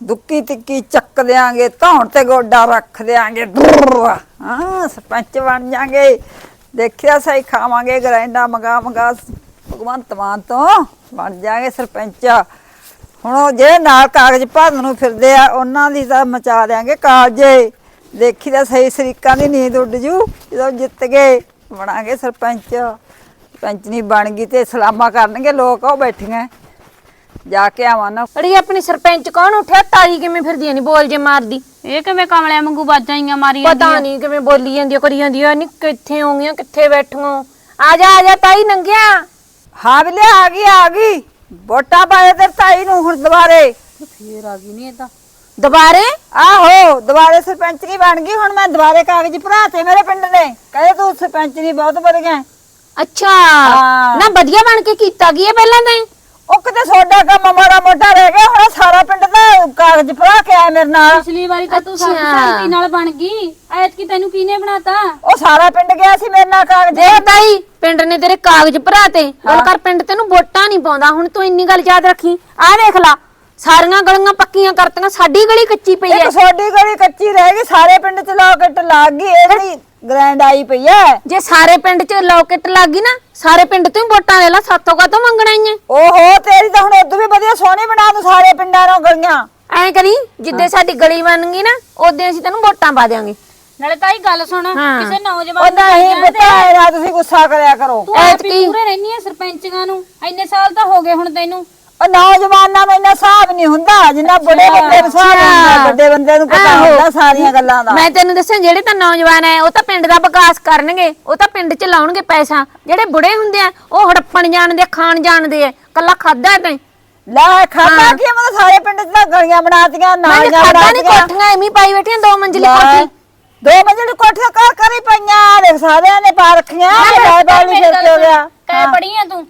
ਦੁੱਕੀ ਤਿੱਕੀ ਚੱਕ ਦਿਆਂਗੇ, ਧੌਣ ਤੇ ਗੋਡਾ ਰੱਖ ਦਿਆਂਗੇ, ਡਰਰ। ਹਾਂ, ਸਰਪੰਚ ਬਣ ਜਾਾਂਗੇ। ਦੇਖਿਆ ਸਹੀ ਖਾਵਾਂਗੇ, ਗਰੈਂਡਾ ਮੰਗਾ ਮੰਗਾ, ਭਗਵੰਤ ਮਾਨ ਤੋਂ ਬਣ ਜਾਾਂਗੇ ਸਰਪੰਚ। ਹੁਣ ਉਹ ਜਿਹੜੇ ਨਾਲ ਕਾਗਜ਼ ਭਰਨ ਨੂੰ ਫਿਰਦੇ ਆ, ਉਹਨਾਂ ਦੀ ਤਾਂ ਮਚਾ ਦਿਆਂਗੇ ਕਾਲਜੇ ਦੇਖੀ ਤਾਂ ਸਹੀ ਸਰੀਕਾਂ ਦੀ ਨੀਂਦ ਉੱਡ ਜੂ, ਜਦੋਂ ਜਿੱਤ ਗਏ, ਬਣਾਂਗੇ ਸਰਪੰਚ। ਸਰਪੰਚ ਨਹੀਂ ਬਣ ਗਈ ਤੇ ਸਲਾਮਾ ਕਰਨਗੇ, ਲੋਕ ਉਹ ਬੈਠੀਆਂ। ਜਾ ਕੇ ਆਵਾਂ ਨਾ। ਅੜੀ ਆਪਣੀ ਸਰਪੰਚ ਕੌਣ ਉੱਠਿਆ? ਤਾਈ ਕਿਵੇਂ ਫਿਰਦੀ ਨਹੀਂ ਬੋਲ ਜੇ ਮਾਰਦੀ। ਇਹ ਕਿਵੇਂ ਕਮਲਿਆਂ ਵਾਂਗੂ ਬਾਜਾਂ ਆਈਆਂ ਮਾਰੀ ਪਤਾ ਨਹੀਂ ਕਿਵੇਂ ਬੋਲੀ ਜਾਂਦੀ ਆ, ਕਰੀ ਜਾਂਦੀ ਆ ਨਹੀਂ ਕਿੱਥੇ ਹੋਗੀਆਂ ਕਿੱਥੇ ਬੈਠੀਆਂ? ਆ ਜਾ ਆ ਜਾ ਤਾਈ ਨੰਗਿਆ। ਹਾਂ ਵੀ ਲਿਆ ਆ ਗਈ ਆ ਗਈ। ਵੋਟਾਂ ਪਾਏ ਤੇ ਤਾਈ ਨੂੰ ਹੁਣ ਦੁਬਾਰੇ। ਫੇਰ ਆ ਗਈ ਨਹੀਂ ਇਹ ਤਾਂ। ਦੁਬਾਰੇ? ਆਹੋ ਦੁਬਾਰੇ ਸਰਪੰਚ ਨਹੀਂ ਬਣ ਗਈ? ਹੁਣ ਮੈਂ ਦੁਬਾਰੇ ਕਾਗਜ਼ ਭਰਾਤੇ ਮੇਰੇ ਪਿੰਡ ਨੇ। ਕਹਿੰਦੇ ਤੂੰ ਸਰਪੰਚ ਨਹੀਂ ਬਹੁਤ ਵਧ ਗਿਆ ਅੱਛਾ। ਹਾਂ। ਨਾ ਵਧੀਆ ਬਣ ਕੇ ਕੀਤਾ ਕੀ ਪਹਿਲਾਂ ਤਾਂ? ਉਹ ਕਿਤੇ ਸੋਡਾ ਕੰਮ ਮਾੜਾ ਮੋਟਾ ਰਹਿ ਗਿਆ ਹੁਣ ਸਾਰਾ ਪਿੰਡ ਦਾ ਕਾਗਜ਼ ਭਰਾ ਕੇ ਆਇਆ ਮੇਰੇ ਨਾਲ। ਪਿਛਲੀ ਵਾਰੀ ਤਾਂ ਤੂੰ ਸਭ ਅੱਛਾ। ਨਾਲ ਬਣ ਗਈ। ਐਤਕੀ ਤੈਨੂੰ ਕਿਹਨੇ ਬਣਾਤਾ? ਉਹ ਸਾਰਾ ਪਿੰਡ ਗਿਆ ਸੀ ਮੇਰੇ ਨਾਲ ਕਾਗਜ਼ ਦੇਖ ਤਾਈ ਪਿੰਡ ਨੇ ਤੇਰੇ ਕਾਗਜ਼ ਭਰਾਤੇ। ਗੱਲ ਕਰ ਪਿੰਡ ਤੈਨੂੰ ਵੋਟਾਂ ਨਹੀਂ ਪਾਉਂਦਾ। ਹੁਣ ਤੂੰ ਇੰਨੀ ਗੱਲ ਯਾਦ ਰੱਖੀ। ਆਹ ਦੇਖ ਲਾ ਸਾਰੀਆਂ ਗਲੀਆਂ ਪੱਕੀਆਂ ਕਰਤੀਆਂ ਸਾਡੀ ਗਲੀ ਕੱਚੀ ਪਈ ਐ। ਇੱਕ ਸੋਡੀ ਗਲੀ ਕੱਚੀ ਰਹਿ ਗਈ ਸਾਰੇ ਪਿੰਡ ਚ ਲੋਕਟ ਲੱਗ ਗਈ ਇਹਦੀ ਗ੍ਰੈਂਡ ਆਈ ਪਈ ਐ। ਜੇ ਸਾਰੇ ਪਿੰਡ 'ਚ ਲੋਕਟ ਲੱਗ ਗਈ ਨਾ ਸਾਰੇ ਪਿੰਡ ਤੋਂ ਹੀ ਵੋਟਾਂ ਲੈ ਲਾ ਸਾਤੋਂ ਕਾਤੋਂ ਮੰਗਣਾ ਹੀ ਐ? ਓਹੋ ਤੇਰੀ ਤਾਂ ਹੁਣ ਉਦੋਂ ਵੀ ਵਧੀਆ ਸੋਹਣੀ ਬਣਾ ਦੂੰ ਸਾਰੇ ਪਿੰਡਾਂ ਨੂੰ ਗਲੀਆਂ। ਐਂ ਕਰੀ ਜਿੱਦੇ ਸਾਡੀ ਗਲੀ ਬਣ ਗਈ ਨਾ ਉਹਦੇ ਅਸੀਂ ਤੈਨੂੰ ਵੋਟਾਂ ਪਾ ਦਿਆਂਗੇ। ਨਾਲੇ ਤਾਈ ਗੱਲ ਸੁਣ ਹਾਂ। ਕਿਸੇ ਉਹ ਨੌਜਵਾਨ ਨੂੰ ਨਹੀਂ ਕਹੀਆਂ ਤੇ ਬਤਾ ਨਾ ਤੁਸੀਂ ਗੁੱਸਾ ਕਰਿਆ ਕਰੋ। ਤੂੰ ਐਤਕੀ- ਪੂਰੇ ਰਹਿਨੀ ਆ ਸਰਪੰਚਾਂ ਨੂੰ ਇੰਨੇ ਸਾਲ ਤਾਂ ਹੋ ਗਏ ਹੁਣ ਤੈਨੂੰ। ਉਹ ਨੌਜਵਾਨਾਂ ਨੂੰ ਇੰਨਾ ਹਿਸਾਬ ਨਹੀਂ ਹੁੰਦਾ ਜਿੰਨਾ ਬੜੇ ਬੰਦੇ ਨੂੰ ਹਿਸਾਬ ਹੁੰਦਾ ਵੱਡੇ ਬੰਦੇ ਨੂੰ ਪਤਾ ਆਹੋ। ਹੁੰਦਾ ਸਾਰੀਆਂ ਗੱਲਾਂ ਦਾ। ਮੈਂ ਤੈਨੂੰ ਦੱਸਾਂ ਜਿਹੜੇ ਤਾਂ ਨੌਜਵਾਨ ਐ ਉਹ ਤਾਂ ਪਿੰਡ ਦਾ ਵਿਕਾਸ ਕਰਨਗੇ ਉਹ ਤਾਂ ਪਿੰਡ 'ਚ ਲਾਉਣਗੇ ਪੈਸਾ। ਜਿਹੜੇ ਬੁੜੇ ਹੁੰਦੇ ਆ ਉਹ ਹੜੱਪਣ ਜਾਣਦੇ ਆ, ਖਾਣ ਜਾਣਦੇ ਆ ਕੱਲਾ ਖਾਦਾ ਤੈਂ ਲੈ ਖਾਤਾ ਕੀ ਮਤਲਬ ਸਾਰੇ ਪਿੰਡ ਚ ਤਾਂ ਗਲੀਆਂ ਬਣਾਤੀਆਂ ਮੈਂ ਨਾਲੀਆਂ ਖਾਦਾ ਨਹੀਂ ਬਣਾਤੀਆਂ। ਕੋਠੀਆਂ ਐਵੇਂ ਹੀ ਪਾਈ ਬੈਠੀਆਂ ਦੋ ਮੰਜ਼ਲੀ ਲੈ, ਕੋਠੀ। ਦੋ ਮੰਜ਼ਲੀ ਕੋਠੀਆਂ ਕਰ ਕਰ ਪਈਆਂ ਦੇਖ ਸਾਰਿਆਂ ਨੇ ਪਾ ਰੱਖੀਆਂ ਲੈ ਬਾਲੀ ਫਿਰ ਕੀ ਹੋ ਗਿਆ? ਕਹਿ ਪੜੀਆਂ ਤੂੰ?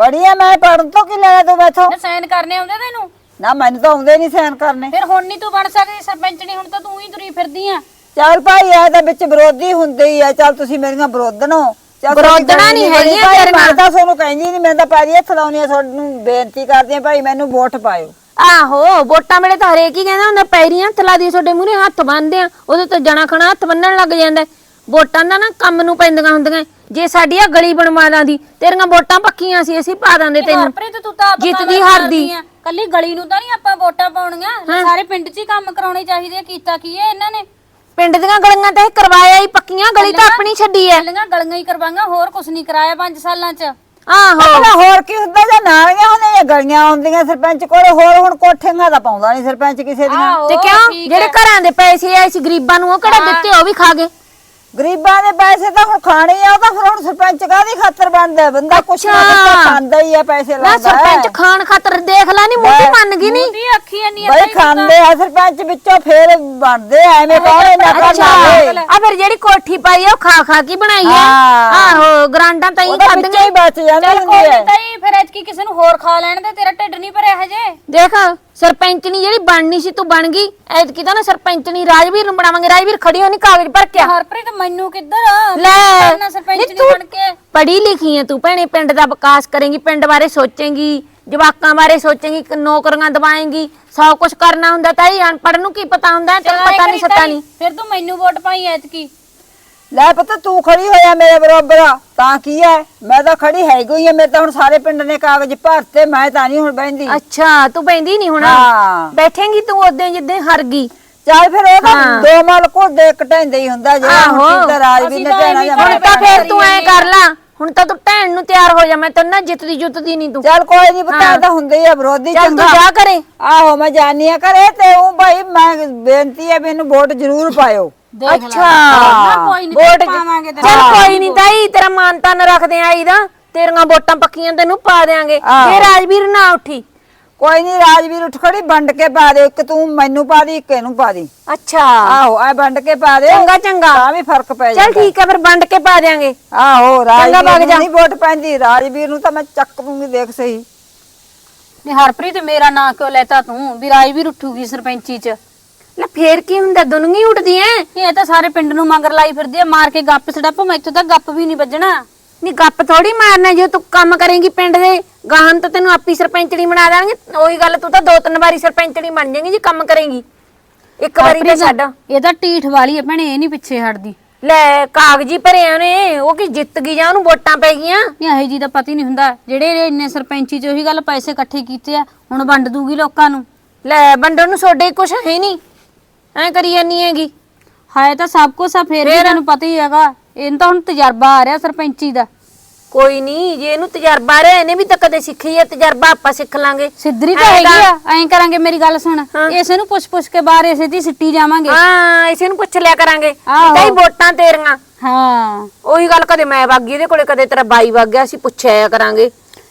ਪੜੀਆਂ ਮੈਂ ਪੜਨ ਤੋਂ ਕੀ ਲੈਣਾ ਤੂੰ ਮੈਥੋਂ? ਨਾ ਸਾਈਨ ਕਰਨੇ ਆਉਂਦੇ ਤੈਨੂੰ? ਨਾ ਮੈਨੂੰ ਤਾਂ ਆਉਂਦੇ ਨਹੀਂ ਸੈਨ ਕਰਨੇ। ਫਿਰ ਹੁਣ ਨਹੀਂ ਤੂੰ ਬਣ ਸਕਦੀ ਸਰਪੰਚ ਨਹੀਂ ਹੁਣ ਤਾਂ ਤੂੰ ਹੀ ਤੁਰੀ ਫਿਰਦੀ ਆ। ਚੱਲ ਭਾਈ ਇਹ ਤਾਂ ਵਿੱਚ ਵਿਰੋਧੀ ਹੁੰਦੇ ਹੀ ਆ। ਚੱਲ ਤੁਸੀਂ ਮੇਰੀਆਂ ਵਿਰੋਧਨੋ ਚੱਲ ਵਿਰੋਧਣਾ ਗੱਲ ਨਹੀਂ ਹੈਗੀਆਂ ਭਾਈ, ਤੇਰੇ ਮੈਂ ਨਾਲ। ਤਾਂ ਤੁਹਾਨੂੰ ਕਹਿੰਦੀ ਨਹੀਂ ਮੈਂ ਤਾਂ ਪੈਰੀ ਹੱਥ ਲਾਉਣੀ ਆ ਤੁਹਾਨੂੰ ਬੇਨਤੀ ਕਰਦੀ ਆ ਭਾਈ ਮੈਨੂੰ ਵੋਟ ਪਾਇਓ। ਆਹੋ ਵੋਟਾਂ ਵੇਲੇ ਤਾਂ ਹਰੇਕ ਹੀ ਕਹਿੰਦਾ ਹੁੰਦਾ ਪੈਰੀਆਂ ਹੱਥ ਲਾ ਦੀ ਤੁਹਾਡੇ ਮੂਹਰੇ ਹੱਥ ਬੰਨਦੇ ਆ। ਉਹਦੇ ਤੋਂ ਜਣਾ ਖਣਾ ਹੱਥ ਬੰਨਣ ਲੱਗ ਜਾਂਦਾ। ਹੈ। ਵੋਟਾਂ ਦਾ ਨਾ ਕੰਮ ਨੂੰ ਪੈਂਦੀਆਂ ਹੁੰਦੀਆਂ। ਜੇ ਸਾਡੀ ਆ ਗਲੀ ਬਣਵਾ ਦਾਂਦੀ ਤੇਰੀਆਂ ਵੋਟਾਂ ਪੱਕੀਆਂ ਸੀ ਅਸੀਂ ਪਾ ਦਾਂਦੇ ਤੈਨੂੰ। ਹਰਪ੍ਰੀਤ ਤੂੰ ਤਾਂ ਆਪ ਜਿੱਤਦੀ ਹਾਰਦੀ। ਕਰਦੀ ਆਂ। ਕੱਲੀ ਗਲੀ ਨੂੰ ਤਾਂ ਨਹੀਂ ਆਪਾਂ ਵੋਟਾਂ ਪਾਉਣੀਆਂ। ਸਾਰੇ ਪਿੰਡ 'ਚ ਹੀ ਕੰਮ ਕਰਾਉਣੇ ਚਾਹੀਦੇ ਆ। ਕੀਤਾ ਕੀ ਹੈ ਇਹਨਾਂ ਨੇ? ਪਿੰਡ ਦੀਆਂ ਗਲੀਆਂ ਤਾਂ ਇਹ ਕਰਵਾਇਆ ਹੀ ਪੱਕੀਆਂ ਗਲੀ ਤਾਂ ਆਪਣੀ ਛੱਡੀ ਐ ਗਲੀਆਂ ਗਲੀਆਂ ਹੀ ਕਰਵਾਈਆਂ ਹੋਰ ਕੁਝ ਨਹੀਂ ਕਰਾਇਆ 5 ਸਾਲਾਂ 'ਚ। ਆਹੋ। ਭਲਾ ਹੋਰ ਕੀ ਹੁੰਦਾ ਜਾਂ ਨਾਲੀਆਂ ਹੁੰਦੀਆਂ ਗਲੀਆਂ ਆਉਂਦੀਆਂ ਸਰਪੰਚ ਕੋਲ ਹੋਰ ਹੁਣ ਕੋਠੀਆਂ ਦਾ ਪਾਉਂਦਾ ਨਹੀਂ ਸਰਪੰਚ ਕਿਸੇ ਦੀਆਂ। ਆਹੋ ਤੇ ਕਿਉਂ? ਠੀਕ ਜਿਹੜੇ ਘਰਾਂ ਦੇ ਪੈਸੇ ਆਏ ਸੀ ਗਰੀਬਾਂ ਨੂੰ ਉਹ ਕਿਹੜਾ ਦਿੱਤੇ ਉਹ ਵੀ ਖਾ ਗਏ। ਗਰੀਬਾਂ ਦੇ ਪੈਸੇ ਤਾਂ ਹੁਣ ਖਾਣੇ ਆ ਉਹ ਤਾਂ ਫਿਰ ਹੁਣ ਸਰਪੰਚ ਕਾਹਦੀ ਖਾਤਰ ਬਣਦਾ? ਹੈ? ਬੰਦਾ ਕੁਛ ਨਾ ਕੁਛ ਤਾਂ ਖਾਂਦਾ ਹੀ ਆ ਪੈਸੇ ਨਾ ਲਾਉਂਦਾ ਸਰਪੰਚ ਹੈ। ਖਾਣ ਖਾਤਰ ਦੇਖ ਲੈ ਨਹੀਂ ਮੂੰਹ ਮੰਨ ਗਈ ਨਹੀਂ ਦੀ ਅੱਖੀ ਇੰਨੀ ਬਈ ਖਾਂਦੇ ਆ ਸਰਪੰਚ ਵਿੱਚੋਂ ਫੇਰ ਬਣਦੇ ਆ ਐਵੇਂ ਕੌਣ ਇੰਨਾ ਅੱਛਾ ਕਰਦਾ? ਆ ਫਿਰ ਜਿਹੜੀ ਕੋਠੀ ਪਾਈ ਆ ਉਹ ਖਾ ਖਾ ਕੇ ਬਣਾਈ ਆ। ਹਾਂ। ਆਹੋ ਗਰਾਂਡਾਂ ਹੀ ਉਹਦਾ ਵਿੱਚੋਂ ਖਾਦੀਆਂ ਹੀ ਬਚ ਜਾਂਦੀ ਚੱਲ ਹੁੰਦੀ ਕੋਈ ਹੈ ਨਹੀਂ ਤਾਈ ਫਿਰ ਐਤਕੀ ਕਿਸੇ ਨੂੰ ਹੋਰ ਖਾ ਲੈਣ ਦੇ? ਤੇਰਾ ਢਿੱਡ ਨਹੀਂ ਭਰਿਆ ਹਜੇ। ਦੇਖ ਸਰਪੰਚਣੀ ਜਿਹੜੀ ਬਣਨੀ ਸੀ ਤੂੰ ਬਣ ਗਈ। ਐਤਕੀ ਤਾਂ ਨਾ ਸਰਪੰਚਣੀ ਰਾਜਵੀਰ ਨੂੰ ਬਣਾਵਾਂਗੇ। ਰਾਜਵੀਰ ਖੜੀ ਹੋਣੀ ਕਾਗਜ਼ ਭਰ ਕੇ ਹਰਪ੍ਰੀਤ ਮੈਨੂੰ ਕਿੱਧਰ ਆ? ਲੈ ਕਰਨਾ ਸਰਪੰਚ ਨਹੀਂ ਬਣ ਕੇ। ਪੜ੍ਹੀ ਲਿਖੀ ਹੈ ਤੂੰ ਭੈਣੇ। ਪਿੰਡ ਦਾ ਵਿਕਾਸ ਕਰੇਂਗੀ ਪਿੰਡ ਬਾਰੇ ਸੋਚੇਂਗੀ ਜਵਾਕਾਂ ਬਾਰੇ ਸੋਚੇਂਗੀ ਕਿ ਨੌਕਰੀਆਂ ਦਵਾਏਂਗੀ। ਸਭ ਕੁਝ ਕਰਨਾ ਹੁੰਦਾ ਤਾਂ ਇਹ ਅਨਪੜ੍ਹ ਨੂੰ ਕੀ ਪਤਾ ਹੁੰਦਾ? ਤੈਨੂੰ ਐਂ ਪਤਾ ਨਹੀਂ ਸੱਤਾ ਨਹੀਂ ਫਿਰ ਤੂੰ ਮੈਨੂੰ ਵੋਟ ਪਾਈ ਐਤਕੀ। ਲੈ ਪਤਾ ਤੂੰ ਖੜੀ ਹੋਇਆ ਮੇਰੇ ਬਰੋਬਰ। ਆ, ਤਾਂ ਕੀ ਹੈ ਮੈਂ ਤਾਂ ਖੜੀ ਹੈਗੀ ਹੀ ਆ ਮੇਰੇ ਤਾਂ ਹੁਣ ਸਾਰੇ ਪਿੰਡ ਨੇ ਕਾਗਜ਼ ਭਰਤੇ ਮੈਂ ਤਾਂ ਨਹੀਂ ਹੁਣ ਬਹਿੰਦੀ। ਅੱਛਾ ਤੂੰ ਪੈਂਦੀ ਨਹੀਂ ਹੁਣ? ਹਾਂ। ਬੈਠੇਂਗੀ ਤੂੰ ਉਦੋਂ ਜਿੱਦਾਂ ਹਰ ਗਈ। ਚੱਲ ਫਿਰ ਉਹ ਤਾਂ ਹਾਂ। ਦੋ ਮਲ ਕੋ ਦੇ ਕਟਾਂਦੇ ਹੀ ਹੁੰਦਾ ਜਿਹੜਾ ਆਹੋ। ਹੁਣ ਤਾਂ ਰਾਜਵੀਰ ਅਸੀਂ ਨੇ ਤਾਂ ਕਹਿਣਾ ਐਵੇਂ ਜਾਂ ਹੁਣ ਘਰੇ ਤਾਂ ਫੇਰ ਤੂੰ ਐ ਕਰ ਲਾ। ਹੁਣ ਤਾਂ ਤੂੰ ਢੈਣ ਨੂੰ ਤਿਆਰ ਹੋ ਜਾ ਮੈਂ ਤੈਨੂੰ ਨਾ ਜਿੱਤਦੀ ਜੁੱਤਦੀ ਨਹੀਂ ਤੂੰ। ਚੱਲ ਕੋਈ ਨਹੀਂ ਪਤਾ ਤਾਂ ਹੁੰਦੇ ਹੀ ਆ ਵਿਰੋਧੀ ਚੱਲ ਤੂੰ ਜਾ ਕਰੇ ਆਹੋ ਮੈਂ ਜਾਣੀ ਆ ਕਰੇ ਤੇ ਉਹ ਭਾਈ ਮੈਂ ਬੇਨਤੀ ਹੈ ਮੈਨੂੰ ਵੋਟ ਜ਼ਰੂਰ ਪਾਇਓ। ਅੱਛਾ। ਨਾ ਕੋਈ ਨਹੀਂ ਵੋਟ ਪਾਵਾਂਗੇ ਤੇ ਚੱਲ ਕੋਈ ਨਹੀਂ ਤਾਈ ਤੇਰਾ ਮਾਨ ਤਾਨ ਰੱਖਦੇ ਆਈ ਦਾ। ਤੇਰੀਆਂ ਵੋਟਾਂ ਪੱਕੀਆਂ ਤੈਨੂੰ ਪਾ ਦੇਾਂਗੇ ਆਹੋ। ਜੇ ਰਾਜਵੀਰ ਨਾ ਉੱਠੀ। ਕੋਈ ਨਹੀਂ ਰਾਜਵੀਰ ਉੱਠ ਖੜੀ ਵੰਡ ਕੇ ਪਾ ਦੇ। ਇੱਕ ਤੂੰ ਮੈਨੂੰ ਪਾ ਦੀ ਇੱਕ ਇਹਨੂੰ ਪਾ ਦੀ। ਅੱਛਾ। ਆਹੋ ਐ ਵੰਡ ਕੇ ਪਾ ਦੇ। ਚੰਗਾ ਚੰਗਾ। ਤਾਂ ਵੀ ਫ਼ਰਕ ਪੈ ਚੱਲ ਜਾਂਦਾ। ਠੀਕ ਆ ਫਿਰ ਵੰਡ ਕੇ ਪਾ ਦੇਾਂਗੇ ਆਹੋ ਰਾਜਵੀਰ ਨੂੰ। ਨਹੀਂ ਵੋਟ ਪੈਂਦੀ। ਰਾਜਵੀਰ ਨੂੰ ਤਾਂ ਮੈਂ ਚੱਕ ਦੂੰਗੀ ਦੇਖ ਸਹੀ। ਨਹੀਂ ਹਰਪ੍ਰੀਤ ਮੇਰਾ ਨਾਂ ਕਿਉਂ ਲੈਤਾ ਤੂੰ? ਵੀ ਰਾਜ ਵੀ ਉੱਠੂਗੀ ਸਰਪੰਚੀ 'ਚ। ਲੈ ਫੇਰ ਕੀ ਹੁੰਦਾ ਦੁਨੀਆ ਉੱਠਦੀ ਐ। ਇਹ ਤਾਂ ਸਾਰੇ ਪਿੰਡ ਨੂੰ ਮਗਰ ਲਾਈ ਫਿਰਦੀ ਆ ਮਾਰ ਕੇ ਗੱਪ ਸੜੱਪ ਮੈਥੋਂ ਤਾਂ ਗੱਪ ਵੀ ਨਹੀਂ ਵੱਜਣਾ। ਨਹੀਂ ਗੱਪ ਥੋੜੀ ਮਾਰਨਾ ਜੇ ਤੂੰ ਕੰਮ ਕਰੇਂਗੀ ਪਿੰਡ ਦੇ ਗਾਹਾਂ ਤਾਂ ਤੈਨੂੰ ਆਪੀ ਸਰਪੰਚਣੀ ਬਣਾ ਦਾਂਗੇ ਉਹੀ ਗੱਲ ਤੂੰ ਤਾਂ ਦੋ ਤਿੰਨ ਵਾਰੀ ਸਰਪੰਚਣੀ ਬਣ ਜਾਏਗੀ ਜੀ ਕੰਮ ਕਰੇਗੀ। ਇੱਕ ਵਾਰੀ ਤੇ ਛੱਡ। ਇਹ ਤਾਂ ਢੀਠ ਵਾਲੀ ਹੈ ਭੈਣੇ ਇਹ ਨਹੀਂ ਪਿੱਛੇ ਹਟਦੀ। ਲੈ ਕਾਗਜ਼ੀ ਭਰਿਆ ਨੇ ਉਹ ਕੀ ਜਿੱਤ ਗਈ ਜਾਂ ਉਹਨੂੰ ਵੋਟਾਂ ਪੈ ਗਈਆਂ? ਨਹੀਂ ਇਹ ਜੀ ਦਾ ਪਤਾ ਹੀ ਨਹੀਂ ਹੁੰਦਾ ਜਿਹੜੇ ਇੰਨੇ ਸਰਪੰਚੀ ਚ ਉਹੀ ਗੱਲ ਪੈਸੇ ਇਕੱਠੇ ਕੀਤੇ ਆ ਹੁਣ ਵੰਡ ਦੂਗੀ ਲੋਕਾਂ ਨੂੰ। ਲੈ ਬੰਡਣ ਨੂੰ ਛੋਡੇ ਕੁਛ ਹੈ ਨਹੀਂ। ਐ ਕਰੀ ਜਾਨੀ ਹੈਗੀ। ਹਾਏ ਤਾਂ ਸਭ ਕੁਝ ਆ ਫੇਰ ਵੀ ਤੁਹਾਨੂੰ ਪਤਾ ਹੀ ਹੈਗਾ। ਇਹਨੂੰ ਤਾਂ ਹੁਣ ਤਜਰਬਾ ਆ ਰਿਹਾ ਸਰਪੰਚੀ ਦਾ। ਕੋਈ ਨਹੀਂ ਜੇ ਇਹਨੂੰ ਤਜਰਬਾ ਰਿਹਾ ਇਹਨੇ ਵੀ ਤਾਂ ਕਦੇ ਸਿੱਖੀ ਹੈ ਤਜਰਬਾ ਆਪਾਂ ਸਿੱਖ ਲਾਂਗੇ। ਸਿੱਧਰੀ ਤਾਂ ਐਂ ਹੈਗੀ ਆ ਐਂ ਕਰਾਂਗੇ ਮੇਰੀ ਗੱਲ ਸੁਣ। ਇਸੇ ਨੂੰ ਪੁੱਛ ਪੁੱਛ ਕੇ ਬਾਹਰ ਇਸੇ ਦੀ ਸਿੱਟੀ ਜਾਵਾਂਗੇ। ਹਾਂ ਇਸੇ ਨੂੰ ਪੁੱਛ ਲਿਆ ਕਰਾਂਗੇ। ਆਹੋ। ਕਈ ਵੋਟਾਂ ਤੇਰੀਆਂ। ਹਾਂ। ਉਹੀ ਗੱਲ ਕਦੇ ਮੈਂ ਵਗ ਇਹਦੇ ਕੋਲੇ ਕਦੇ ਤੇਰਾ ਬਾਈ ਵਗ ਗਿਆ ਅਸੀਂ ਪੁੱਛਿਆ ਕਰਾਂਗੇ।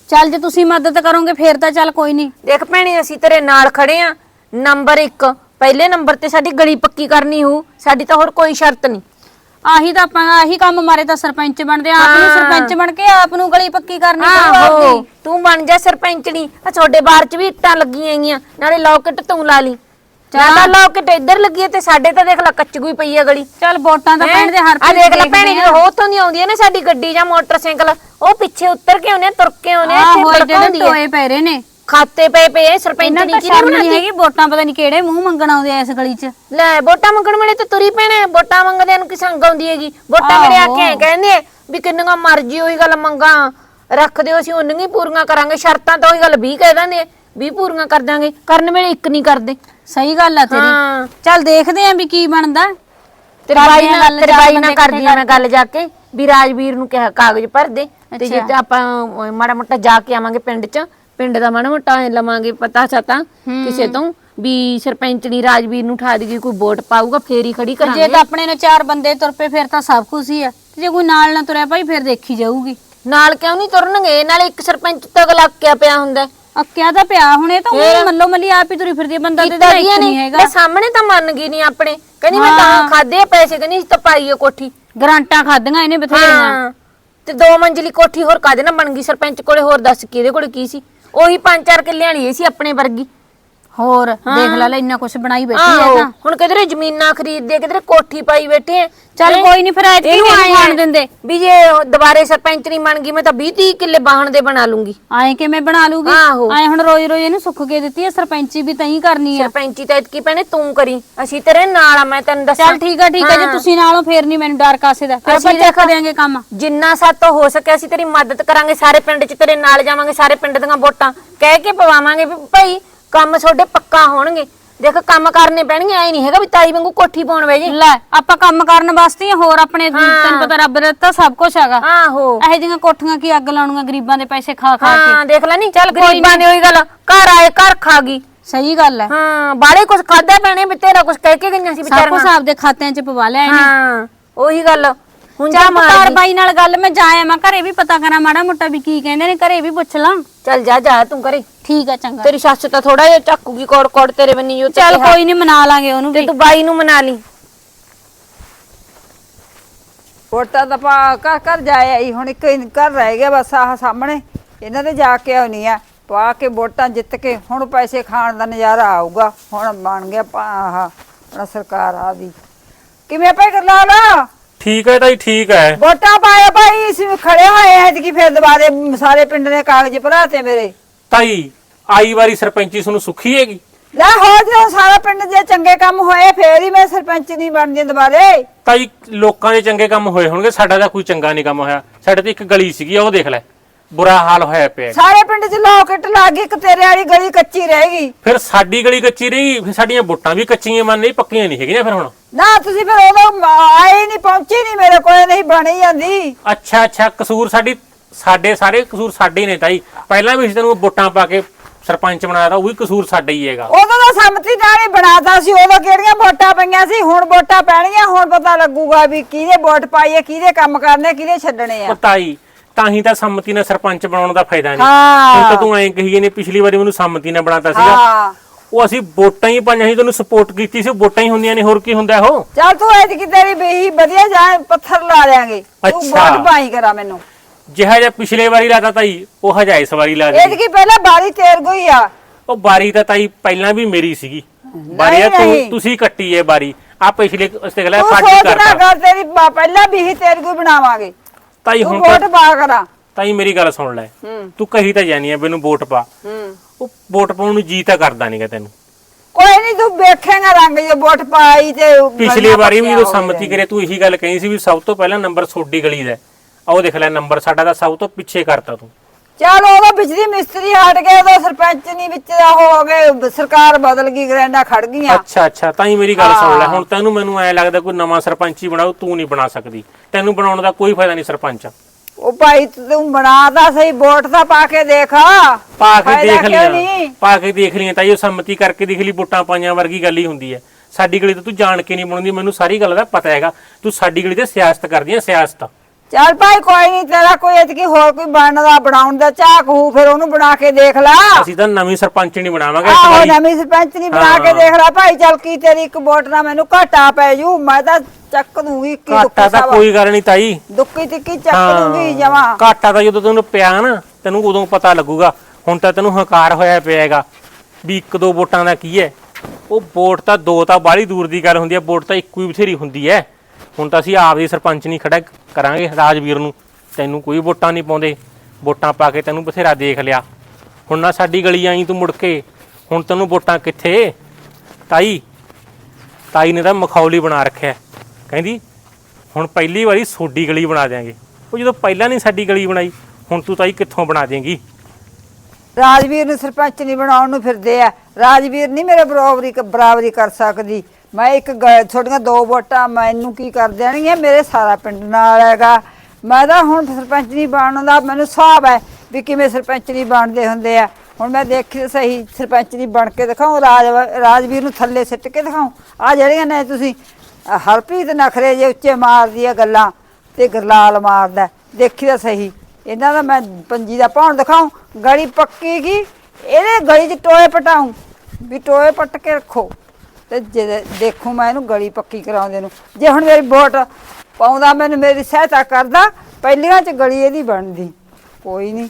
ਚੱਲ ਜੇ ਤੁਸੀਂ ਮਦਦ ਕਰੋਗੇ ਫੇਰ ਤਾਂ ਚੱਲ ਕੋਈ ਨਹੀਂ। ਦੇਖ ਭੈਣੇ ਅਸੀਂ ਤੇਰੇ ਨਾਲ ਖੜੇ ਆ ਨੰਬਰ 1 ਪਹਿਲੇ ਨੰਬਰ ਤੇ ਸਾਡੀ ਗਲੀ ਪੱਕੀ ਕਰਨੀ ਹੋ ਸਾਡੀ ਤਾਂ ਹੋਰ ਕੋਈ ਸ਼ਰਤ ਨਹੀਂ। ਆਹੀ ਤਾਂ ਆਪਾਂ ਆਹੀ ਕੰਮ ਮਾਰੇ ਤਾਂ ਸਰਪੰਚ ਬਣਦੇ ਆ ਆਪ ਨੂੰ ਹਾਂ। ਸਰਪੰਚ ਬਣ ਕੇ ਆਪ ਨੂੰ ਗਲੀ ਪੱਕੀ ਕਰਨੀ ਪਊ ਆਹੋ ਆਪਦੀ। ਤੂੰ ਬਣ ਜਾ ਸਰਪੰਚਣੀ ਆ ਤੁਹਾਡੇ ਬਾਰ ਚ ਵੀ ਇੱਟਾਂ ਲੱਗੀਆਂ ਹੈਗੀਆਂ ਨਾਲੇ ਲੋਕਟ ਤੂੰ ਲਾ ਲਈ। ਜ਼ਿਆਦਾ ਲੋਕਟ ਇੱਧਰ ਲੱਗੀ ਹੈ ਤੇ ਸਾਡੇ ਤਾਂ ਦੇਖ ਲੈ ਕੱਚੂ ਹੀ ਪਈ ਹੈ ਗਲੀ। ਚੱਲ ਵੋਟਾਂ ਤਾਂ ਪੈਣ ਦੇ ਹਰ ਆ ਦੇਖ ਲੈ ਭੈਣੇ ਆ। ਜਦੋਂ ਹੋ ਤੋਂ ਨਹੀਂ ਆਉਂਦੀ ਨੇ ਸਾਡੀ ਗੱਡੀ ਜਾਂ ਮੋਟਰਸਾਈਕਲ। ਉਹ ਪਿੱਛੇ ਉੱਤਰ ਕੇ ਆਉਨੇ ਆ, ਤੁਰ ਕੇ ਆਉਨੇ ਆ, ਆਹ ਇੱਥੇ ਭੜਕਾਉਂਦੀ ਜਿਹੜੇ ਹੈ। ਟੋਏ ਪੈ ਰਹੇ ਨੇ। ਖਾਤੇ ਪਏ ਪਏ ਇਹਨਾਂ ਸਰਪੰਚਣੀ ਤਾਂ ਕੀ ਸ਼ਰਮ ਨਹੀਂ ਹੈਗੀ ਵੋਟਾਂ ਪਤਾ ਨਹੀਂ ਕਿਹੜੇ ਮੂੰਹ ਮੰਗਣ ਆਉਂਦੇ ਆ ਇਸ ਗਲੀ 'ਚ। ਲੈ ਵੋਟਾਂ ਮੰਗਣ ਵੇਲੇ ਤੇ ਤੁਰੀ ਪੈਣੇ ਵੋਟਾਂ ਮੰਗਦਿਆਂ ਨੂੰ ਕੀ ਸੰਗ ਆਉਂਦੀ ਹੈਗੀ। ਵੋਟਾਂ ਵੇਲੇ ਆ ਕੇ ਐਂ ਕਹਿੰਦੇ ਆ ਵੀ ਕਿੰਨੀਆਂ ਮਰਜ਼ੀ ਉਹੀ ਗੱਲ ਮੰਗਾ ਰੱਖ ਦਿਓ ਅਸੀਂ ਉਹਨੀਆਂ ਹੀ ਪੂਰੀਆਂ ਕਰਾਂਗੇ ਸ਼ਰਤਾਂ ਤਾਂ ਉਹੀ ਗੱਲ 20 ਕਹਿ ਦਿੰਦੇ 20 ਪੂਰੀਆਂ ਕਰ ਦਾਂਗੇ ਕਰਨ ਵੇਲੇ ਇੱਕ ਨਹੀਂ ਕਰਦੇ। ਸਹੀ ਗੱਲ ਆ ਤੇਰੀ। ਹਾਂ। ਚੱਲ ਦੇਖਦੇ ਆਂ ਵੀ ਕੀ ਬਣਦਾ। ਤੇਰੇ ਕਰਦੇ ਬਾਈ ਆ ਨਾਲ ਗੱਲ, ਤੇਰੇ ਚਾਰ ਬਾਈ ਨਾਲ ਬੰਦੇ ਕਰਦੀ ਆ ਮੈਂ ਗੱਲ ਜਾ ਕੇ ਵੀ ਰਾਜਵੀਰ ਨੂੰ ਕਿਹਾ ਕਾਗਜ਼ ਭਰ ਦੇ ਤੇ ਜੇ। ਤੇ ਆਪਾਂ ਅਹ, ਮਾੜਾ ਮੋਟਾ ਜਾ ਕੇ ਆਵਾਂਗੇ ਪਿੰਡ 'ਚ ਪਿੰਡ ਦਾ ਮਾੜਾ ਮੋਟਾ ਐਂ ਲਵਾਂਗੇ ਪਤਾ ਚਾਤਾ ਕਿਸੇ ਤੋਂ ਵੀ ਸਰਪੰਚਣੀ ਰਾਜਵੀਰ ਨੂੰ ਠਾ ਦੇਗੀ ਕੋਈ ਵੋਟ ਪਾਊਗਾ ਫੇਰ ਹੀ ਖੜੀ ਜੇ ਕਰਾਂਗੇ ਤਾਂ ਆਪਣੇ ਨੇ ਚਾਰ ਬੰਦੇ ਤੁਰ ਪਏ ਫਿਰ ਤਾਂ ਸਭ ਕੁਝ ਹੀ ਆ। ਤੇ ਜੇ ਕੋਈ ਨਾਲ ਨਾ ਤੁਰਿਆ ਭਾਈ ਫਿਰ ਦੇਖੀ ਜਾਊਗੀ। ਨਾਲ ਕਿਉਂ ਨਹੀਂ ਤੁਰਨਗੇ? ਨਾਲੇ ਇੱਕ ਸਰਪੰਚ ਤੱਕ ਲੱਗ ਪਿਆ ਹੁੰਦਾ। ਹੈ। ਅੱਕਿਆ ਤਾਂ ਪਿਆ ਹੁਣ ਇਹ ਤਾਂ ਉਹ ਮੱਲੋ ਮੱਲੀ ਆਪ ਹੀ ਤੁਰੀ ਫਿਰਦੀ ਆ, ਬੰਦਾ ਤੇ ਕੀਤਾ ਤਾਂ ਕੀ ਇੱਕ ਨੇ ਨਹੀਂ ਹੈਗਾ। ਸਾਹਮਣੇ ਤਾਂ ਮੰਨ ਗਈ ਨਹੀਂ ਆਪਣੇ। ਕਹਿੰਦੀ ਮੈਂ ਤਾਂ ਖਾਦੇ ਪੈਸੇ ਕਹਿੰਦੀ ਅਸੀਂ ਤਾਂ ਪਾਈਏ ਕੋਠੀ। ਗਰਾਂਟਾਂ ਖਾਧੀਆਂ ਇਹਨੇ ਬਥੇਰੀਆਂ। ਤੇ ਦੋ ਮੰਜ਼ਲੀ ਕੋਠੀ ਹੋਰ ਕਾਦੇ ਨਾਲ ਬਣ ਗਈ? ਸਰਪੰਚ ਕੋਲੇ ਹੋਰ ਦੱਸ ਕਿਹਦੇ ਕੋਲੇ ਕੀ ਸੀ? ਉਹੀ ਪੰਜ ਚਾਰ ਕਿੱਲੇ ਵਾਲੀ ਸੀ ਆਪਣੇ ਵਰਗੀ। ਹੋਰ ਦੇਖ ਲੈ ਲੈ ਇੰਨਾ ਕੁਝ ਬਣਾਈ ਬੈਠੀ ਆ ਆਹੋ, ਤਾਂ। ਹੁਣ ਕਿਧਰੇ ਜ਼ਮੀਨਾਂ ਖਰੀਦਦੇ ਕਿਧਰੇ ਕੋਠੀ ਪਾਈ ਬੈਠੇ ਚੱਲ ਹੈਂ? ਕੋਈ ਨਹੀਂ ਫਿਰ ਐਤਕੀ ਇਹਨੂੰ ਨਹੀਂ ਆਏਂ ਖਾਣ ਆ ਦਿੰਦੇ ਵੀ ਜੇ ਉਹ ਦੁਬਾਰੇ ਸਰਪੰਚ ਨਹੀਂ ਬਣ ਗਈ ਮੈਂ ਤਾਂ 20 30 ਕਿੱਲੇ ਬਾਹਣ ਦੇ ਬਣਾ ਲੂੰਗੀ। ਆਏ ਕਿਵੇਂ ਬਣਾ ਲੂਗੀ? ਆਹੋ। ਆਏ ਹੁਣ ਰੋਜ਼ ਰੋਜ਼ ਇਹਨੂੰ ਸੁੱਖ ਕੇ ਦਿੱਤੀ ਆ ਸਰਪੰਚੀ ਵੀ ਤਹੀਂ ਕਰਨੀ ਆ ਸਰਪੰਚੀ ਤਾਂ ਇਤਕੀ ਪੈਣੇ ਤੂੰ ਕਰੀ ਅਸੀਂ ਤੇਰੇ ਨਾਲ ਆ ਮੈਂ ਤੈਨੂੰ ਦੱਸਾਂ। ਚੱਲ ਠੀਕ ਆ ਠੀਕ ਆ ਜੇ ਤੁਸੀਂ ਨਾਲੋਂ ਫੇਰ ਨਹੀਂ ਮੈਨੂੰ ਡਰ ਕਾਸੇ ਦਾ ਫਿਰ ਅਸੀਂ ਦੇਖ ਦਿਆਂਗੇ ਕੰਮ। ਜਿੰਨਾ ਸਾਤੋਂ ਹੋ ਸਕਿਆ ਅਸੀਂ ਤੇਰੀ ਮਦਦ ਕਰਾਂਗੇ ਸਾਰੇ ਪਿੰਡ 'ਚ ਤੇਰੇ ਨਾਲ ਜਾਵਾਂਗੇ ਸਾਰੇ ਪਿੰਡ ਦੀਆਂ ਵੋਟਾਂ। ਕਹਿ ਕੇ ਪਵਾਵਾਂਗੇ ਵੀ ਭਾਈ ਕੰਮ ਤੁਹਾਡੇ ਪੱਕਾ ਹੋਣਗੇ। ਦੇਖ ਕੰਮ ਕਰਨੇ ਪੈਣਗੇ ਐ ਨਹੀਂ ਹੈਗਾ ਵੀ ਤਾਈ ਵਾਂਗੂ ਕੋਠੀ ਪਾਉਣ ਵੇ ਜੀ। ਲੈ ਆਪਾਂ ਕੰਮ ਕਰਨ ਵਾਸਤੇ ਹੋਰ ਆਪਣੇ ਤੈਨੂੰ ਪਤਾ ਰੱਬ ਦਾ ਦਿੱਤਾ ਸਭ ਕੁਝ ਹੈਗਾ। ਆਹੋ। ਇਹੋ ਜਿਹੀਆਂ ਕੋਠੀਆਂ ਕੀ ਅੱਗ ਲਾਉਣੀਆਂ ਗਰੀਬਾਂ ਦੇ ਪੈਸੇ ਖਾ ਖਾ ਕੇ। ਹਾਂ ਦੇਖ ਲੈ ਨਹੀਂ ਚੱਲ ਗਰੀਬਾਂ ਨੇ। ਉਹੀ ਗੱਲ ਘਰ ਆਏ ਘਰ ਖਾ ਗਈ। ਸਹੀ ਗੱਲ ਹੈ। ਹਾਂ ਬਾਲੇ ਕੁਝ ਖਾਦਾ ਪੈਣੇ ਵੀ ਤੇਰਾ ਕੁਝ ਕਹਿ ਕੇ ਗਈਆਂ ਸੀ ਸਭ ਕੁਝ ਵਿਚਾਰੀਆਂ। ਆਪਦੇ ਖਾਤਿਆਂ 'ਚ ਪਵਾ ਲਿਆ ਇਹਨੇ। ਹਾਂ ਉਹੀ ਗੱਲ। ਹੁਣ ਜਾ ਮਾਰ। ਬਾਈ ਨਾਲ ਗੱਲ ਮੈਂ ਜਾਇਆ ਮੈਂ ਘਰੇ ਵੀ ਪਤਾ ਕਰਾਂ ਮਾੜਾ ਮੋਟਾ ਵੀ ਕੀ ਕਹਿੰਦੇ ਨੇ ਘਰੇ ਵੀ ਪੁੱਛ ਲਾਂ। ਚੱਲ ਜਾ ਜਾ ਤੂੰ ਕਰੇ ਠੀਕ ਆ ਚੰਗਾ। ਤੇਰੀ ਸੱਸ ਤਾਂ ਥੋੜਾ ਜਿਹਾ ਚੱਕੂਗੀ ਕੋੜ ਕੋੜ ਤੇਰੇ ਬੰਨੀ ਜੋ ਚੱਲ ਕੋਈ ਨਹੀਂ ਮਨਾ ਲਾਂਗੇ ਉਹਨੂੰ ਤੇ ਵੀ। ਤੂੰ ਬਾਈ ਨੂੰ ਮਨਾ ਲਈ। ਵੋਟਾਂ ਤਾਂ ਪਾ ਘਰ ਘਰ ਜਾਏ ਆਈ ਹੁਣ ਇੱਕ ਹੀ ਘਰ ਰਹਿ ਗਿਆ ਬਸ ਆਹ ਸਾਹਮਣੇ। ਇਹਨਾਂ ਦੇ ਜਾ ਕੇ ਆਉਣੀ ਆ ਪਾ ਕੇ ਵੋਟਾਂ ਜਿੱਤ ਕੇ ਹੁਣ ਪੈਸੇ ਖਾਣ ਦਾ ਨਜ਼ਾਰਾ ਆਊਗਾ। ਹੁਣ ਬਣ ਗਿਆ ਪਾ- ਆਹ ਆਪਣਾ ਸਰਕਾਰ ਆ ਦੀ। ਕਿਵੇਂ ਭਾਈ ਕਰ ਲਾ ਲਾ ਠੀਕ ਹੈ ਤਾਈ ਠੀਕ ਹੈ। ਵੋਟਾਂ ਪਾਏ ਭਾਈ ਇਸ ਖੜੇ ਹੋਏ ਐ ਕਿ ਫਿਰ ਦੁਬਾਰੇ ਸਾਰੇ ਪਿੰਡ ਨੇ ਕਾਗਜ਼ ਭਰਾਤੇ ਮੇਰੇ। ਤਾਈ ਆਈ ਵਾਰੀ ਸਰਪੰਚੀ ਤੁਹਾਨੂੰ ਸੁੱਖੀ ਹੈਗੀ? ਲੈ ਹੋ ਜੇ ਸਾਰਾ ਪਿੰਡ ਜੇ ਚੰਗੇ ਕੰਮ ਹੋਏ ਫੇਰ ਹੀ ਮੈਂ ਸਰਪੰਚ ਨਹੀਂ ਬਣਦੀ ਦੁਬਾਰੇ। ਤਾਈ ਲੋਕਾਂ ਦੇ ਚੰਗੇ ਕੰਮ ਹੋਏ ਹੋਣਗੇ ਸਾਡਾ ਤਾਂ ਕੋਈ ਚੰਗਾ ਨਹੀਂ ਕੰਮ ਹੋਇਆ। ਸਾਡੇ ਤੇ ਇੱਕ ਗਲੀ ਸੀਗੀ ਉਹ ਦੇਖ ਲੈ। ਬੁਰਾ ਹਾਲ ਹੋਇਆ ਪਿਆ ਸਾਰੇ ਪਿੰਡ 'ਚ ਲੋਕਟ ਲੱਗ ਗਈ ਇੱਕ ਤੇਰੇ ਵਾਲੀ ਗਲੀ ਕੱਚੀ ਰਹਿ ਗਈ। ਫਿਰ ਸਾਡੀ ਗਲੀ ਕੱਚੀ ਰਹੀ ਫਿਰ ਸਾਡੀਆਂ ਵੋਟਾਂ ਵੀ ਕੱਚੀਆਂ ਮੰਨ ਨਹੀਂ ਪੱਕੀਆਂ ਨਹੀਂ ਹੈਗੀਆਂ ਫਿਰ ਹੁਣ? ਨਾ ਤੁਸੀਂ ਫਿਰ ਉਦੋਂ ਆਏ ਨਹੀਂ ਪਹੁੰਚੀ ਨਹੀਂ ਮੇਰੇ ਕੋਲ ਨਹੀਂ ਬਣੀ ਜਾਂਦੀ। ਅੱਛਾ ਅੱਛਾ ਕਸੂਰ ਸਾਡੀ ਸਾਡੇ ਸਾਰੇ ਕਸੂਰ ਸਾਡੇ ਹੀ ਨੇ ਤਾਈ। ਪਹਿਲਾਂ ਵੀ ਅਸੀਂ ਤੈਨੂੰ ਵੋਟਾਂ ਪਾ ਕੇ ਸਰਪੰਚ ਬਣਾਇਆ ਤਾਂ ਉਹ ਵੀ ਕਸੂਰ ਸਾਡਾ ਹੀ ਹੈਗਾ। ਉਦੋਂ ਤਾਂ ਸੰਮਤੀ ਨਾਲ ਹੀ ਬਣਾਤਾ ਸੀ ਉਦੋਂ ਕਿਹੜੀਆਂ ਵੋਟਾਂ ਪਈਆਂ ਸੀ ਹੁਣ ਵੋਟਾਂ ਪੈਣਗੀਆਂ ਹੁਣ ਪਤਾ ਲੱਗੂਗਾ ਵੀ ਕਿਹਦੇ ਵੋਟ ਪਾਈਏ ਕਿਹਦੇ ਕੰਮ ਕਰਨੇ ਕਿਹਦੇ ਛੱਡਣੇ ਆ। ਤਾਈ ਤਾਂ ਹੀ ਤਾਂ ਸੰਮਤੀ ਨਾਲ ਸਰਪੰਚ ਬਣਾਉਣ ਦਾ ਫਾਇਦਾ ਨਹੀਂ ਹਾਂ। ਹੁਣ ਤਾਂ ਤੂੰ ਐਂ ਕਹੀ ਨੇ ਪਿਛਲੀ ਵਾਰੀ ਮੈਨੂੰ ਸੰਮਤੀ ਨਾਲ ਬਣਾਤਾ ਸੀਗਾ। ਹਾਂ। ਉਹ ਅਸੀਂ ਵੋਟਾਂ ਹੀ ਪਾਈਆਂ ਸੀ ਤੈਨੂੰ ਸਪੋਰਟ ਕੀਤੀ ਸੀ ਵੋਟਾਂ ਹੀ ਹੁੰਦੀਆਂ ਨੇ ਹੋਰ ਕੀ ਹੁੰਦਾ ਉਹ ਚੱਲ ਤੂੰ ਐਤਕੀ ਤੇਰੀ ਬੇਹੀ ਵਧੀਆ ਜਾ ਪੱਥਰ ਲਾ ਦਿਆਂਗੇ। ਤੂੰ ਅੱਛਾ। ਵੋਟ ਪਾਈ ਕਰਾ ਮੈਨੂੰ। ਜਿਹਾ ਜਿਹਾ ਪਿਛਲੇ ਵਾਰੀ ਲਾਤਾ ਤਾਈ ਉਹ ਹਜਾ ਇਸ ਵਾਰੀ ਲਾ ਦੇ ਐਤਕੀ ਪਹਿਲਾਂ ਬਾਰੀ ਤੇਰ ਗਈ ਆ। ਉਹ ਬਾਰੀ ਤਾਂ ਤਾਈ ਪਹਿਲਾਂ ਵੀ ਮੇਰੀ ਸੀਗੀ। ਬਾਰੀ ਆ ਨਹੀਂ। ਤੂੰ ਤੁਸੀਂ ਕੱਟੀ ਏ ਬਾਰੀ। ਆ ਪਿਛਲੇ ਉਸਤੇ ਗਲਾ ਤੂੰ ਸੋਚ ਨਾ ਕਰਤਾ। ਕਰ ਤੇਰੀ ਬਾ- ਪਹਿਲਾਂ ਵੀ ਹੀ ਤੇਰ ਕੋਈ ਬਣਾਵਾਂਗੇ। ਤਾਈ ਤੂੰ ਹੁਣ ਵੋਟ ਪਾ ਕਰਾ। ਤਾਈ ਮੇਰੀ ਗੱਲ ਸੁਣ ਲੈ। ਤੂੰ ਕਹੀ ਤਾਂ ਜਾਨੀ ਆ ਮੈਨੂੰ ਵੋਟ ਪਾ। ਉਹ ਵੋਟ ਪਾਉਣ ਨੂੰ ਜੀ ਤਾਂ ਕਰਦਾ ਨਹੀਂਗਾ ਤੈਨੂੰ। ਕੋਈ ਨਹੀਂ ਤੂੰ ਵੇਖੇਗਾ ਰੰਗ ਜੇ ਵੋਟ ਪਾਈ ਤੇ ਪਿਛਲੀ ਵਾਰੀ ਵੀ ਜਦੋਂ ਸੰਮਤੀ। ਕਰੇ ਤੂੰ ਇਹੀ ਗੱਲ ਕਹੀ ਸੀ ਵੀ ਸਭ ਤੋਂ ਪਹਿਲਾਂ ਨੰਬਰ ਸੋਡੀ ਗਲੀ ਦਾ ਹੈ। ਆਹ ਉਹ ਦੇਖ ਲੈ ਨੰਬਰ ਸਾਡਾ ਤਾਂ ਸਭ ਤੋਂ ਪਿੱਛੇ ਕਰਤਾ ਤੂੰ। ਚੱਲ ਉਹਦਾ ਬਿਜਲੀ ਮਿਸਤਰੀ ਹਟ ਗਏ ਉਹਦਾ ਸਰਪੰਚ ਨਹੀਂ ਵਿੱਚ ਦਾ ਹੋ ਗਏ ਸਰਕਾਰ ਬਦਲ ਗਈ ਗਰੈਂਡਾ ਖੜ ਗਈਆਂ। ਅੱਛਾ ਅੱਛਾ ਤਾਂ ਹੀ ਮੇਰੀ ਗੱਲ ਸੁਣ ਲੈ ਹੁਣ ਤੈਨੂੰ ਮੈਨੂੰ ਐ ਲੱਗਦਾ ਕੋਈ ਨਵਾਂ ਸਰਪੰਚ ਹੀ ਬਣਾਓ ਤੂੰ ਨਹੀਂ ਬਣਾ ਸਕਦੀ। ਤੈਨੂੰ ਬਣਾਉਣ ਦਾ ਕੋਈ ਫਾਇਦਾ ਨਹੀਂ ਸਰਪੰਚ। ਉਹ ਭਾਈ ਤੂੰ ਬਣਾਦਾ ਸਹੀ ਵੋਟ ਤਾਂ ਪਾ ਕੇ ਦੇਖ। ਪਾ ਕੇ ਫਾਇਦਾ ਦੇਖ ਕਿਉਂ ਲਿਆ। ਨਹੀਂ? ਪਾ ਕੇ ਦੇਖ ਲਿਆ ਤਾਂ ਇਹ ਸੰਮਤੀ ਕਰਕੇ ਦੇਖ ਲਈ ਵੋਟਾਂ ਪਾਈਆਂ ਵਰਗੀ ਗੱਲ ਹੀ ਹੁੰਦੀ ਹੈ। ਸਾਡੀ ਗਲੀ ਤਾਂ ਤੂੰ ਜਾਣ ਕੇ ਨਹੀਂ ਬਣਾਉਂਦੀ ਮੈਨੂੰ ਸਾਰੀ ਗੱਲ ਦਾ ਪਤਾ ਹੈਗਾ। ਤੂੰ ਸਾਡੀ ਗਲੀ ਤੇ ਸਿਆਸਤ ਕਰਦੀ ਹੈ ਸਿਆਸਤ। ਚੱਲ ਭਾਈ ਕੋਈ ਨਹੀਂ ਤੇਰਾ ਕੋਈ ਇਤਕੀ ਹੋਰ ਕੋਈ ਬਣਦਾ ਬਣਾਉਣ ਦਾ ਝਾਕ ਹੋਊ ਫਿਰ ਉਹਨੂੰ ਬਣਾ ਕੇ ਦੇਖ ਲਾ। ਅਸੀਂ ਤਾਂ ਨਵੀਂ ਸਰਪੰਚ ਨਹੀਂ ਬਣਾਵਾਂਗੇ ਇਸ ਆਹੋ ਵਾਰੀ। ਨਵੀਂ ਸਰਪੰਚ ਨਹੀਂ ਬਣਾ ਕੇ ਦੇਖ ਲਾ। ਭਾਈ ਚੱਲ ਕੀ ਤੇਰੀ ਇੱਕ ਵੋਟ ਨਾਲ ਮੈਨੂੰ ਘਾਟਾ ਪੈ ਜੂ ਮੈਂ ਤਾਂ ਚੱਕ ਦੂੰਗੀ ਕੀ ਘਾਟਾ ਦੁੱਕੀ ਤਾਂ ਕੋਈ ਗੱਲ ਨਹੀਂ ਤਾਈ। ਦੁੱਕੀ ਤਿੱਕੀ ਚੱਕ ਦੂੰਗੀ ਜਮਾ। ਘਾਟਾ ਤਾਂ ਜਦੋਂ ਤੈਨੂੰ ਪਿਆ ਨਾ ਤੈਨੂੰ ਉਦੋਂ ਪਤਾ ਲੱਗੂਗਾ। ਹੁਣ ਤਾਂ ਤੈਨੂੰ ਹੰਕਾਰ ਹੋਇਆ ਪਿਆਗਾ ਵੀ ਇੱਕ ਦੋ ਵੋਟਾਂ ਦਾ ਕੀ ਹੈ। ਉਹ ਵੋਟ ਤਾਂ ਦੋ ਤਾਂ ਬਾਹਲੀ ਦੂਰ ਦੀ ਗੱਲ ਹੁੰਦੀ ਹੈ ਵੋਟ ਤਾਂ ਇੱਕੋ ਹੀ ਬਥੇਰੀ ਹੁੰਦੀ ਹੈ। ਹੁਣ ਤਾਂ ਅਸੀਂ ਆਪ ਦੀ ਸਰਪੰਚ ਨਹੀਂ ਖੜਾ ਕਰਾਂਗੇ, ਰਾਜਵੀਰ ਨੂੰ। ਤੈਨੂੰ ਕੋਈ ਵੋਟਾਂ ਨਹੀਂ ਪਾਉਂਦੇ। ਵੋਟਾਂ ਪਾ ਕੇ ਤੈਨੂੰ ਬਥੇਰਾ ਦੇਖ ਲਿਆ। ਹੁਣ ਨਾ ਸਾਡੀ ਗਲੀ ਆਈ ਤੂੰ ਮੁੜ ਕੇ। ਹੁਣ ਤੈਨੂੰ ਵੋਟਾਂ ਕਿੱਥੇ? ਤਾਈ ਤਾਈ ਨੇ ਤਾਂ ਮਖੌਲੀ ਬਣਾ ਰੱਖਿਆ। ਕਹਿੰਦੀ, ਹੁਣ ਪਹਿਲੀ ਵਾਰੀ ਸੋਡੀ ਗਲੀ ਬਣਾ ਦਿਆਂਗੇ। ਉਹ ਜਦੋਂ ਪਹਿਲਾਂ ਨਹੀਂ ਸਾਡੀ ਗਲੀ ਬਣਾਈ, ਹੁਣ ਤੂੰ ਤਾਈ ਕਿੱਥੋਂ ਬਣਾ ਦੇਂਗੀ? ਰਾਜਵੀਰ ਨੂੰ ਸਰਪੰਚ ਨਹੀਂ ਬਣਾਉਣ ਨੂੰ ਫਿਰਦੇ ਆ। ਰਾਜਵੀਰ ਨਹੀਂ ਮੇਰੇ ਬਰਾਬਰੀ ਬਰਾਬਰੀ ਕਰ ਸਕਦੀ। ਮੈਂ ਇੱਕ ਗ- ਤੁਹਾਡੀਆਂ ਦੋ ਵੋਟਾਂ ਮੈਨੂੰ ਕੀ ਕਰ ਦੇਣਗੀਆਂ? ਮੇਰੇ ਸਾਰਾ ਪਿੰਡ ਨਾਲ ਹੈਗਾ। ਮੈਂ ਤਾਂ ਹੁਣ ਸਰਪੰਚ ਨਹੀਂ ਬਣਨ ਦਾ ਮੈਨੂੰ ਹਿਸਾਬ ਹੈ ਵੀ ਕਿਵੇਂ ਸਰਪੰਚ ਨਹੀਂ ਬਣਦੇ ਹੁੰਦੇ ਆ। ਹੁਣ ਮੈਂ ਦੇਖੀ ਤਾਂ ਸਹੀ, ਸਰਪੰਚ ਨਹੀਂ ਬਣ ਕੇ ਦਿਖਾਉ ਰਾਜ, ਰਾਜਵੀਰ ਨੂੰ ਥੱਲੇ ਸਿੱਟ ਕੇ ਦਿਖਾਉ ਆ ਜਿਹੜੀਆਂ ਨੇ ਤੁਸੀਂ, ਆਹ ਹਰਪ੍ਰੀਤ ਨਖਰੇ ਜੇ ਉੱਚੇ ਮਾਰਦੀ ਆ ਗੱਲਾਂ ਤੇ ਗਰਲਾਲ ਮਾਰਦਾ। ਦੇਖੀ ਤਾਂ ਸਹੀ। ਇਹਨਾਂ ਦਾ ਮੈਂ ਪੰਜੀ ਦਾ ਪਾਉਣ ਦਿਖਾਉ। ਗਲੀ ਪੱਕੀ ਕੀ? ਇਹਦੇ ਗਲੀ 'ਚ ਟੋਏ ਪਟਾਉ। ਵੀ ਟੋਏ ਪੱਟ ਕੇ ਰੱਖੋ। ਤੇ ਜੇ ਦੇਖੂ ਮੈਂ ਇਹਨੂੰ ਗਲੀ ਪੱਕੀ ਕਰਾਉਂਦੇ ਨੂੰ। ਜੇ ਹੁਣ ਮੇਰੀ ਵੋਟ ਪਾਉਂਦਾ ਮੈਨੂੰ ਮੇਰੀ ਸਹਾਇਤਾ ਕਰਦਾ ਪਹਿਲੀਆਂ 'ਚ ਗਲੀ ਇਹਦੀ ਬਣਦੀ। ਕੋਈ ਨਹੀਂ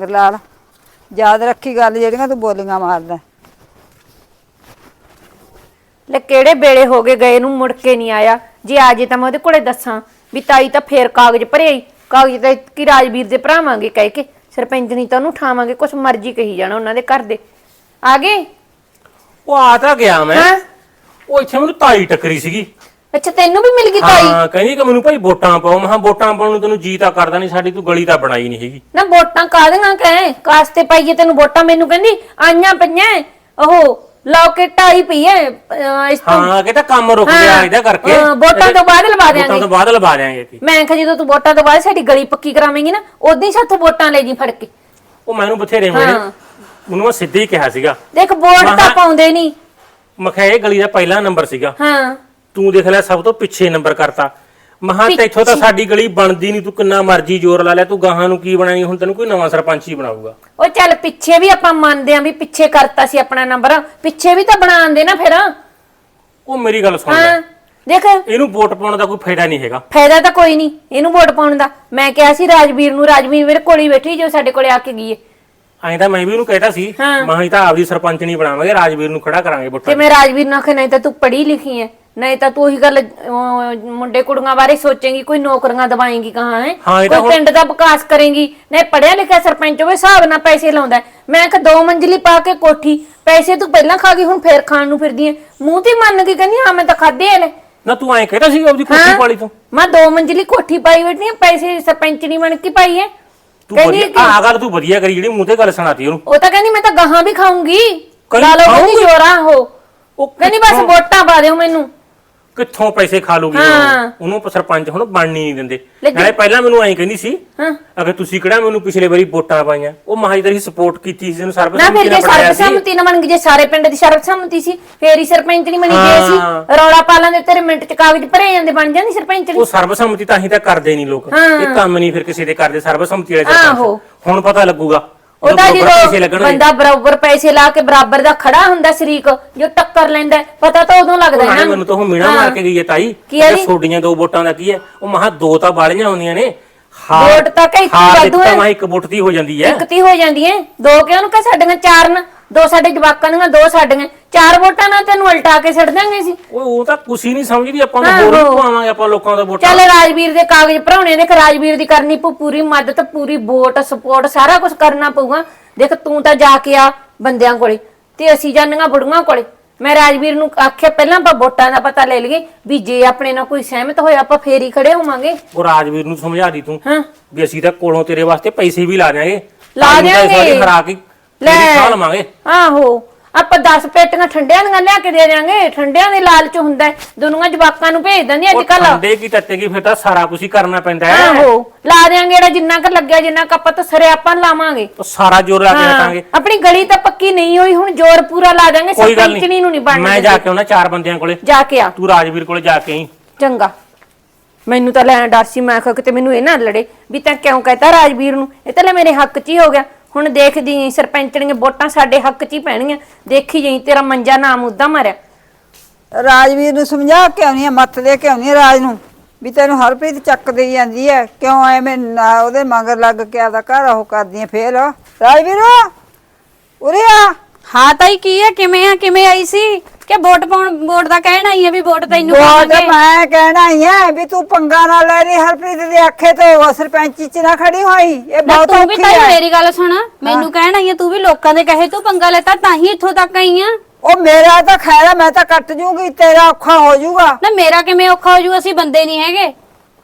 ਗਰਲਾਲ ਯਾਦ ਰੱਖੀ ਗੱਲ ਜਿਹੜੀਆਂ ਤੂੰ ਬੋਲੀਆਂ ਮਾਰਦਾ। ਲੈ ਕਿਹੜੇ ਵੇਲੇ ਹੋ ਗਏ ਗਏ ਨੂੰ ਮੁੜ ਕੇ ਨਹੀਂ ਆਇਆ? ਜੇ ਆ ਜੇ ਤਾਂ ਮੈਂ ਉਹਦੇ ਕੋਲੇ ਦੱਸਾਂ ਵੀ ਤਾਈ ਤਾਂ ਫੇਰ ਕਾਗਜ਼ ਭਰੇ ਈ। ਕਾਗਜ਼ ਤਾਂ ਕਿ ਰਾਜਵੀਰ ਦੇ ਭਰਾਵਾਂਗੇ ਕਹਿ ਕੇ। ਸਰਪੰਚ ਨਹੀਂ ਤਾਂ ਉਹਨੂੰ ਉਠਾਵਾਂਗੇ ਕੁਛ ਮਰਜ਼ੀ ਕਹੀ ਜਾਣਾ ਉਹਨਾਂ ਦੇ ਘਰ ਦੇ। ਆ ਗਏ? ਉਹ ਆ ਤਾਂ ਗਿਆ ਮੈਂ। ਹਾਂ? ਉਹ ਇੱਥੇ ਮੈਨੂੰ ਤਾਈ ਟੱਕਰੀ ਸੀਗੀ। ਅੱਛਾ ਤੈਨੂੰ ਵੀ ਮਿਲ ਗਈ ਤਾਈ? ਹਾਂ ਕਹਿੰਦੀ ਕਿ ਮੈਨੂੰ ਭਾਈ ਵੋਟਾਂ ਪਾਓ। ਮੈਂ ਕਿਹਾ ਵੋਟਾਂ ਪਾਉਣ ਨੂੰ ਤੈਨੂੰ ਜੀ ਤਾਂ ਕਰਦਾ ਨਹੀਂ ਸਾਡੀ ਤੂੰ ਗਲੀ ਤਾਂ ਬਣਾਈ ਨਹੀਂ ਹੈਗੀ। ਨਾ ਵੋਟਾਂ ਕਾਦੀਆਂ ਕਹੇ? ਕਾਸਤੇ ਪਾਈਏ ਤੈਨੂੰ ਵੋਟਾਂ? ਮੈਨੂੰ ਕਹਿੰਦੀ ਆਈਆਂ ਪਈਆਂ। ਉਹ ਲੌਕੇਟ ਆਈ ਪਈ ਐ ਅਹ ਇਸ ਤੋਂ। ਹਾਂ ਕਿ ਤਾਂ ਕੰਮ ਰੁਕ ਗਿਆ ਇਹਦਾ ਕਰਕੇ। ਹਾਂ, ਵੋਟਾਂ ਤੋਂ ਬਾਅਦ ਲਵਾ ਦਿਆਂਗੇ। ਵੋਟਾਂ ਤੋਂ ਬਾਅਦ ਲਵਾ ਦਿਆਂਗੇ ਅਸੀਂ। ਮੈਂ ਕਿਹਾ ਜਦੋਂ ਤੂੰ ਵੋਟਾਂ ਤੋਂ ਬਾਅਦ ਸਾਡੀ ਗਲੀ ਪੱਕੀ ਕਰਾਵੇਂਗੀ ਨਾ ਉਦੋਂ ਹੀ ਸਾਥੋਂ ਵੋਟਾਂ ਲੈ ਜੀ ਫੜ ਕੇ। ਉਹ ਮੈਨੂੰ ਬਥੇਰੇ ਮਿਲੇ ਹਾਂ। ਉਹਨੂੰ ਮੈਂ ਸਿੱਧੇ ਹੀ ਕਿਹਾ ਸੀਗਾ। ਦੇਖ ਵੋਟ ਤਾਂ ਪਾਉਂਦੇ ਨਹੀਂ। ਮੈਂ ਕਿਹਾ ਇਹ ਗਲੀ ਦਾ ਪਹਿਲਾ ਨੰਬਰ ਸੀਗਾ। ਹਾਂ। ਤੂੰ ਦੇਖ ਲੈ ਸਭ ਤੋਂ ਪਿੱਛੇ ਨੰਬਰ ਕਰਤਾ। ਮਹਾ ਤੇਥੋਂ ਤਾਂ ਸਾਡੀ ਗਲੀ ਬਣਦੀ ਨਹੀਂ ਤੂੰ ਕਿੰਨਾ ਮਰਜ਼ੀ ਜ਼ੋਰ ਲਾ ਲਿਆ ਤੂੰ ਗਾਹਾਂ ਨੂੰ ਕੀ ਬਣਾਈ ਹੁਣ ਤੈਨੂੰ ਕੋਈ ਨਵਾਂ ਸਰਪੰਚ ਹੀ ਬਣਾਊਗਾ। ਉਹ ਚੱਲ ਪਿੱਛੇ ਵੀ ਆਪਾਂ ਮੰਨਦੇ ਆਂ ਵੀ ਪਿੱਛੇ ਕਰਤਾ ਸੀ ਆਪਣਾ ਨੰਬਰ। ਪਿੱਛੇ ਵੀ ਤਾਂ ਬਣਾਉਂਦੇ ਨਾ ਫਿਰ। ਉਹ ਮੇਰੀ ਗੱਲ ਸੁਣ ਲੈ। ਹਾਂ ਦੇਖ। ਇਹਨੂੰ ਵੋਟ ਪਾਉਣ ਦਾ ਕੋਈ ਫਾਇਦਾ ਨਹੀਂ ਹੈਗਾ। ਫਾਇਦਾ ਤਾਂ ਕੋਈ ਨਹੀਂ ਇਹਨੂੰ ਵੋਟ ਪਾਉਣ ਦਾ। ਮੈਂ ਕਿਹਾ ਸੀ ਰਾਜਵੀਰ ਨੂੰ ਰਾਜਵੀਰ ਮੇਰੇ ਕੋਲ ਹੀ ਬੈਠੀ ਜੋ ਸਾਡੇ ਕੋਲੇ ਆ ਕੇ ਗਈ ਏ। ਐਂ ਤਾਂ ਮੈਂ ਵੀ ਉਹਨੂੰ ਕਹਿਤਾ ਸੀ ਹਾਂ। ਮੈਂ ਹੀ ਤਾਂ ਆਪਦੀ ਸਰਪੰਚ ਨਹੀਂ ਬਣਾਵਾਂਗੇ ਰਾਜਵੀਰ ਨੂੰ ਖੜਾ ਕਰਾਂਗੇ ਤੇ ਵੋਟਾਂ ਮੈਂ ਰਾਜਵੀਰ ਨੂੰ ਆਖਿਆ ਨਹੀਂ ਤਾਂ ਤੂੰ ਪੜ੍ਹੀ ਲਿਖੀ ਐ ਨਹੀਂ ਤਾਂ ਤੂੰ ਉਹੀ ਗੱਲ ਅਹ, ਮੁੰਡੇ ਕੁੜੀਆਂ ਬਾਰੇ ਸੋਚੇਂਗੀ ਕੋਈ ਨੌਕਰੀਆਂ ਦਵਾਏਂਗੀ ਕਹਾਂ ਹੈ? ਹਾਂ, ਇਹ ਤਾਂ ਕੋਈ ਪਿੰਡ ਦਾ ਵਿਕਾਸ ਕਰੇਂਗੀ ਨਹੀਂ ਪੜਿਆ ਲਿਖਿਆ ਸਰਪੰਚ ਹੋਵੇ ਹਿਸਾਬ ਨਾਲ ਪੈਸੇ ਲਾਉਂਦਾ ਹੈ। ਮੈਂ ਕਿ ਦੋ ਮੰਜ਼ਲੀ ਪਾ ਕੇ ਕੋਠੀ ਪੈਸੇ ਤੂੰ ਪਹਿਲਾਂ ਖਾ ਗਈ ਹੁਣ ਫੇਰ ਖਾਣ ਨੂੰ ਫਿਰਦੀ ਐ। ਮੂੰਹ ਤੇ ਹੀ ਮੰਨ ਕੇ ਕਹਿੰਦੀ ਹਾਂ ਮੈਂ ਤਾਂ ਖਾਦੇ ਐ ਲੈ ਨਾ ਤੂੰ ਐਂ ਕਹਿਤਾ ਸੀ ਆਪਦੀ ਕੋਠੀ ਪਾਲੀ ਤੋਂ। ਮੈਂ ਦੋ ਮੰਜ਼ਲੀ ਕੋਠੀ ਪਾਈ ਬੈਠੀ ਆਂ, ਪੈਸੇ ਸਰਪੰਚ ਨਹੀਂ ਬਣ ਕੇ ਪਾਈ ਐ। ਤੂੰ ਕਹਿੰਦੀ ਵਧੀਆ ਆਹ ਗੱਲ ਤੂੰ ਵਧੀਆ ਕਰੀ ਜਿਹੜੀ ਮੂੰਹ ਤੇ ਗੱਲ ਸੁਣਾਤੀ ਉਹਨੂੰ। ਉਹ ਤਾਂ ਕਹਿੰਦੀ ਮੈਂ ਤਾਂ ਗਾਹਾਂ ਵੀ ਖਾਉਂਗੀ ਲਾ ਲਓ ਕਹਿੰਦੀ ਖਾਊਂਗੀ? ਜੋਰਾ ਹੋ ਉਹ ਕਹਿੰਦੀ ਬਸ ਵੋਟਾਂ ਪਾ ਦਿਓ ਮੈਨੂੰ। ਕਿੱਥੋਂ ਪੈਸੇ ਖਾ ਲੂਗੀ ਹਾਂ। ਉਹ? ਉਹਨੂੰ ਸਰਪੰਚ ਹੁਣ ਬਣਨੀ ਨਹੀਂ ਦਿੰਦੇ ਨਾਲੇ ਪਹਿਲਾਂ ਮੈਨੂੰ ਐਂ ਕਹਿੰਦੀ ਸੀ ਹਾਂ ਅਗਰ ਤੁਸੀਂ ਕਿਹੜਾ ਮੈਨੂੰ ਪਿਛਲੇ ਵਾਰੀ ਵੋਟਾਂ ਪਾਈਆਂ ਉਹ ਮਹਾਈ ਤੇਰੀ ਸਪੋਰਟ ਕੀਤੀ ਸੀ ਇਹਨੂੰ ਨਾ ਸਰਬਸੰਮਤੀ ਫਿਰ ਜੇ ਨਾਲ ਬਣਾਇਆ ਸੀ ਸਰਬਸੰਮਤੀ ਨਾ ਬਣ ਗਈ ਜੇ ਸਾਰੇ ਪਿੰਡ ਦੀ ਸਰਬਸੰਮਤੀ ਸੀ ਫੇਰ ਹੀ ਸਰਪੰਚ ਨਹੀਂ ਬਣੀ ਜੇ ਹਾਂ। ਸੀ ਰੌਲਾ ਪਾਲਾਂ ਦੇ ਤੇਰੇ ਮਿੰਟ ਚ ਕਾਗਜ਼ ਭਰੇ ਜਾਂਦੇ ਬਣ ਜਾਂਦੀ ਸਰਪੰਚ ਉਹ ਸਰਬਸੰਮਤੀ ਤਾਂ ਹੀ ਤਾਂ ਕਰਦੇ ਨਹੀਂ ਲੋਕ ਹਾਂ। ਇਹ ਕੰਮ ਨਹੀਂ ਫਿਰ ਕਿਸੇ ਦੇ ਕਰਦੇ ਸਰਬਸੰਮਤੀ ਵਾਲੇ ਸਰਪੰਚ ਆਹੋ। ਹੁਣ ਪਤਾ ਲੱਗੂਗਾ ਉਹ ਤਾਂ ਜਦੋਂ ਪੈਸੇ ਜਦੋਂ ਲੱਗਣਗੇ ਬੰਦਾ ਬਰਾਬਰ ਪੈਸੇ ਲਾ ਕੇ ਬਰਾਬਰ ਦਾ ਖੜਾ ਹੁੰਦਾ ਸ਼ਰੀਕ ਜੋ ਟੱਕਰ ਲੈਂਦਾ ਹੈ, ਪਤਾ ਤਾਂ ਉਦੋਂ ਲੱਗਦਾ ਹੈ ਨਾ। ਮੈਨੂੰ ਤਾਂ ਉਹ ਮੀਣਾ ਮਾਰ ਕੇ ਗਈ ਹੈ ਤਾਈ। ਕੀ ਹੈ ਜੀ? ਛੋਡੀਆਂ ਦੋ ਵੋਟਾਂ ਦਾ ਕੀ ਹੈ? ਉਹ ਮਹਾ ਦੋ ਤਾਂ ਬਾਲੀਆਂ ਹੁੰਦੀਆਂ ਨੇ। ਵੋਟ ਤਾਂ ਕਈ ਹਾਰ ਵਾਧੂ ਹੈ। ਮਹਾ ਇੱਕ ਵੋਟ ਦੀ ਹੋ ਜਾਂਦੀ ਹੈ। ਇੱਕ ਤੀ ਹੋ ਜਾਂਦੀ ਹੈ। ਦੋ ਕਿਉਂ ਨੂੰ ਕਹ ਸਾਡੀਆਂ ਚਾਰ ਨਾ ਦੋ ਸਾਡੇ ਜਵਾਕਾਂ ਦੀਆਂ ਦੋ ਸਾਡੀਆਂ। ਚਾਰ ਵੋਟਾਂ ਨਾਲ ਤੈਨੂੰ ਉਲਟਾ ਕੇ ਛੱਡ ਦਾਂਗੇ ਸੀ ਓਏ ਉਹ ਤਾਂ ਕੁਛ ਹੀ ਨਹੀਂ ਸਮਝਦੀ ਆਪਾਂ ਨੂੰ। ਹੋਰ ਵੀ ਪਵਾਵਾਂਗੇ ਆਪਾਂ ਲੋਕਾਂ ਦਾ ਵੋਟਾਂ। ਚੱਲ ਰਾਜਵੀਰ ਦੇ ਕਾਗਜ਼ ਭਰਾਉਣੇ ਦੇਖ ਰਾਜਵੀਰ ਦੀ ਕਰਨੀ ਪਊ ਪੂਰੀ ਮਦਦ ਪੂਰੀ ਵੋਟ ਸਪੋਰਟ ਸਾਰਾ ਕੁਝ ਕਰਨਾ ਪਊਗਾ। ਦੇਖ ਤੂੰ ਤਾਂ ਜਾ ਕੇ ਆ ਬੰਦਿਆਂ ਕੋਲੇ ਤੇ ਅਸੀਂ ਜਾਨੀਆਂ ਬੁੜੀਆਂ ਕੋਲੇ। ਮੈਂ ਰਾਜਵੀਰ ਨੂੰ ਆਖਿਆ ਪਹਿਲਾਂ ਆਪਾਂ ਵੋਟਾਂ ਦਾ ਪਤਾ ਲੈ ਲਈਏ ਵੀ ਜੇ ਆਪਣੇ ਨਾਲ ਕੋਈ ਸਹਿਮਤ ਹੋਇਆ ਆਪਾਂ ਫੇਰ ਹੀ ਖੜੇ ਹੋਵਾਂਗੇ। ਉਹ ਰਾਜਵੀਰ ਨੂੰ ਸਮਝਾ ਦੀ ਤੂੰ ਹਾਂ। ਵੀ ਅਸੀਂ ਤਾਂ ਕੋਲੋਂ ਤੇਰੇ ਵਾਸਤੇ ਪੈਸੇ ਵੀ ਲਾ ਦਿਆਂਗੇ। ਲਾ ਦਿਆਂਗੇ। ਹਰਾ ਕੇ ਲੈ। ਖਾ ਲਵਾਂਗੇ ਆਹੋ ਆਪਾਂ 10 ਪੇਟੀਆਂ ਠੰਡਿਆਂ ਦੀਆਂ ਲਿਆ ਕੇ ਦੇ ਦਿਆਂਗੇ ਠੰਡਿਆਂ ਦੇ ਲਾਲਚ ਹੁੰਦਾ ਹੈ। ਦੁਨੀਆ ਜਵਾਕਾਂ ਨੂੰ ਭੇਜ ਦਿੰਦੀ ਉਹ ਅੱਜ ਕੱਲ ਠੰਡੇ ਕੀ ਤੱਤੇ ਕੀ ਫਿਰ ਤਾਂ ਸਾਰਾ ਕੁਝ ਹੀ ਕਰਨਾ ਪੈਂਦਾ ਹੈ। ਆਹੋ ਲਾ ਦਿਆਂਗੇ ਜਿਹੜਾ ਜਿੰਨਾ ਕੁ ਲੱਗਿਆ ਜਿੰਨਾ ਕੁ ਆਪਾਂ ਤਸਰੇ ਆਪਾਂ ਲਾਵਾਂਗੇ। ਉਹ ਸਾਰਾ ਜ਼ੋਰ ਲਾ ਕੇ ਹਾਂ, ਹਟਾਂਗੇ ਆਪਣੀ ਗਲੀ ਤਾਂ ਪੱਕੀ ਨਹੀਂ ਹੋਈ ਹੁਣ ਜ਼ੋਰ ਪੂਰਾ ਲਾ ਦਾਂਗੇ ਕੋਈ ਗੱਲ ਸਰਪੰਚਣੀ ਨੂੰ। ਨਹੀਂ ਨਹੀਂ ਬਣਨ ਮੈਂ ਜਾ ਕੇ ਉਹਨਾਂ ਚਾਰ ਬੰਦਿਆਂ ਕੋਲੇ। ਜਾ ਕੇ ਆ। ਤੂੰ ਰਾਜਵੀਰ ਕੋਲੇ ਜਾ ਕੇ ਆਈ। ਚੰਗਾ। ਮੈਨੂੰ ਤਾਂ ਲੈਣ ਡਰ ਸੀ ਮੈਂ ਕਿਹਾ ਕਿਤੇ ਮੈਨੂੰ ਇਹ ਨਾ ਲੜੇ ਵੀ ਤਾਂ ਕਿਉਂ ਕਹਤਾ ਰਾਜਵੀਰ ਨੂੰ? ਇਹ ਤਾਂ ਲੈ ਮੇਰੇ ਹੱਕ 'ਚ ਹੀ ਹੋ ਗਿਆ। ਹੁਣ ਦੇਖਦੀ ਆਂ ਸਰਪੰਚਣੀਆਂ ਵੋਟਾਂ ਸਾਡੇ ਹੱਕ 'ਚ ਹੀ ਪੈਣਗੀਆਂ ਦੇਖੀ ਜਾਈ ਤੇਰਾ ਮੰਜਾ ਨਾ ਮੁੱਦਾ ਮਾਰਿਆ। ਰਾਜਵੀਰ ਨੂੰ ਸਮਝਾ ਕੇ ਆਉਣੀ ਆ ਮੱਤ ਦੇ ਕੇ ਆਉਣੀ ਆ ਰਾਜ ਨੂੰ ਵੀ ਤੈਨੂੰ ਹਰਪ੍ਰੀਤ ਚੱਕ ਦੇਈ ਜਾਂਦੀ ਹੈ ਕਿਉਂ ਐਵੇਂ ਨਾ ਉਹਦੇ ਮਗਰ ਲੱਗ ਕੇ ਆਦਾ ਘਰ ਉਹ ਕਰਦੀ ਆ ਫੇਰ? ਰਾਜਵੀਰ ਉਰੇ ਆ। ਹਾਂ ਤਾਈ ਕੀ ਹੈ ਕਿਵੇਂ ਆ? ਕਿਵੇਂ ਆਈ ਸੀ? ਕਿ ਵੋਟ ਪਾਉਣ ਵੋਟ ਦਾ ਕਹਿਣਾ ਹੀ ਹੈ ਵੀ ਵੋਟ ਤੈਨੂੰ ਪਾਵਾਂਗੇ। ਮੈਂ ਕਹਿਣਾ ਹੀ ਹੈ ਵੀ ਤੂੰ ਪੰਗਾ ਨਾ ਲੈ ਰਹੀ ਹਰਪ੍ਰੀਤ ਦੇ ਆਖੇ ਤੇ ਉਹ ਸਰਪੰਚੀ ਚ ਨਾ ਖੜੀ ਹੋਈ। ਇਹ ਨਾ ਬਹੁਤ ਤੂੰ ਵੀ ਔਖੀ ਹੈ ਮੇਰੀ ਗੱਲ ਸੁਣ। ਮੈਨੂੰ ਕਹਿਣਾ ਹੀ ਹੈ ਤੂੰ ਵੀ ਲੋਕਾਂ ਦੇ ਕਹੇ ਤੂੰ ਪੰਗਾ ਲੈਤਾ ਤਾਂ ਹੀ ਇੱਥੋਂ ਤੱਕ ਆਈ ਆ। ਉਹ ਮੇਰਾ ਤਾਂ ਖੈਰ ਹੈ, ਮੈਂ ਤਾਂ ਕੱਟ ਜੂਗੀ ਤੇਰਾ ਔਖਾ ਹੋ ਜਾਊਗਾ ਨਾ ਮੇਰਾ ਕਿਵੇਂ ਔਖਾ ਹੋ ਜੂ? ਅਸੀਂ ਬੰਦੇ ਨਹੀਂ ਹੈਗੇ।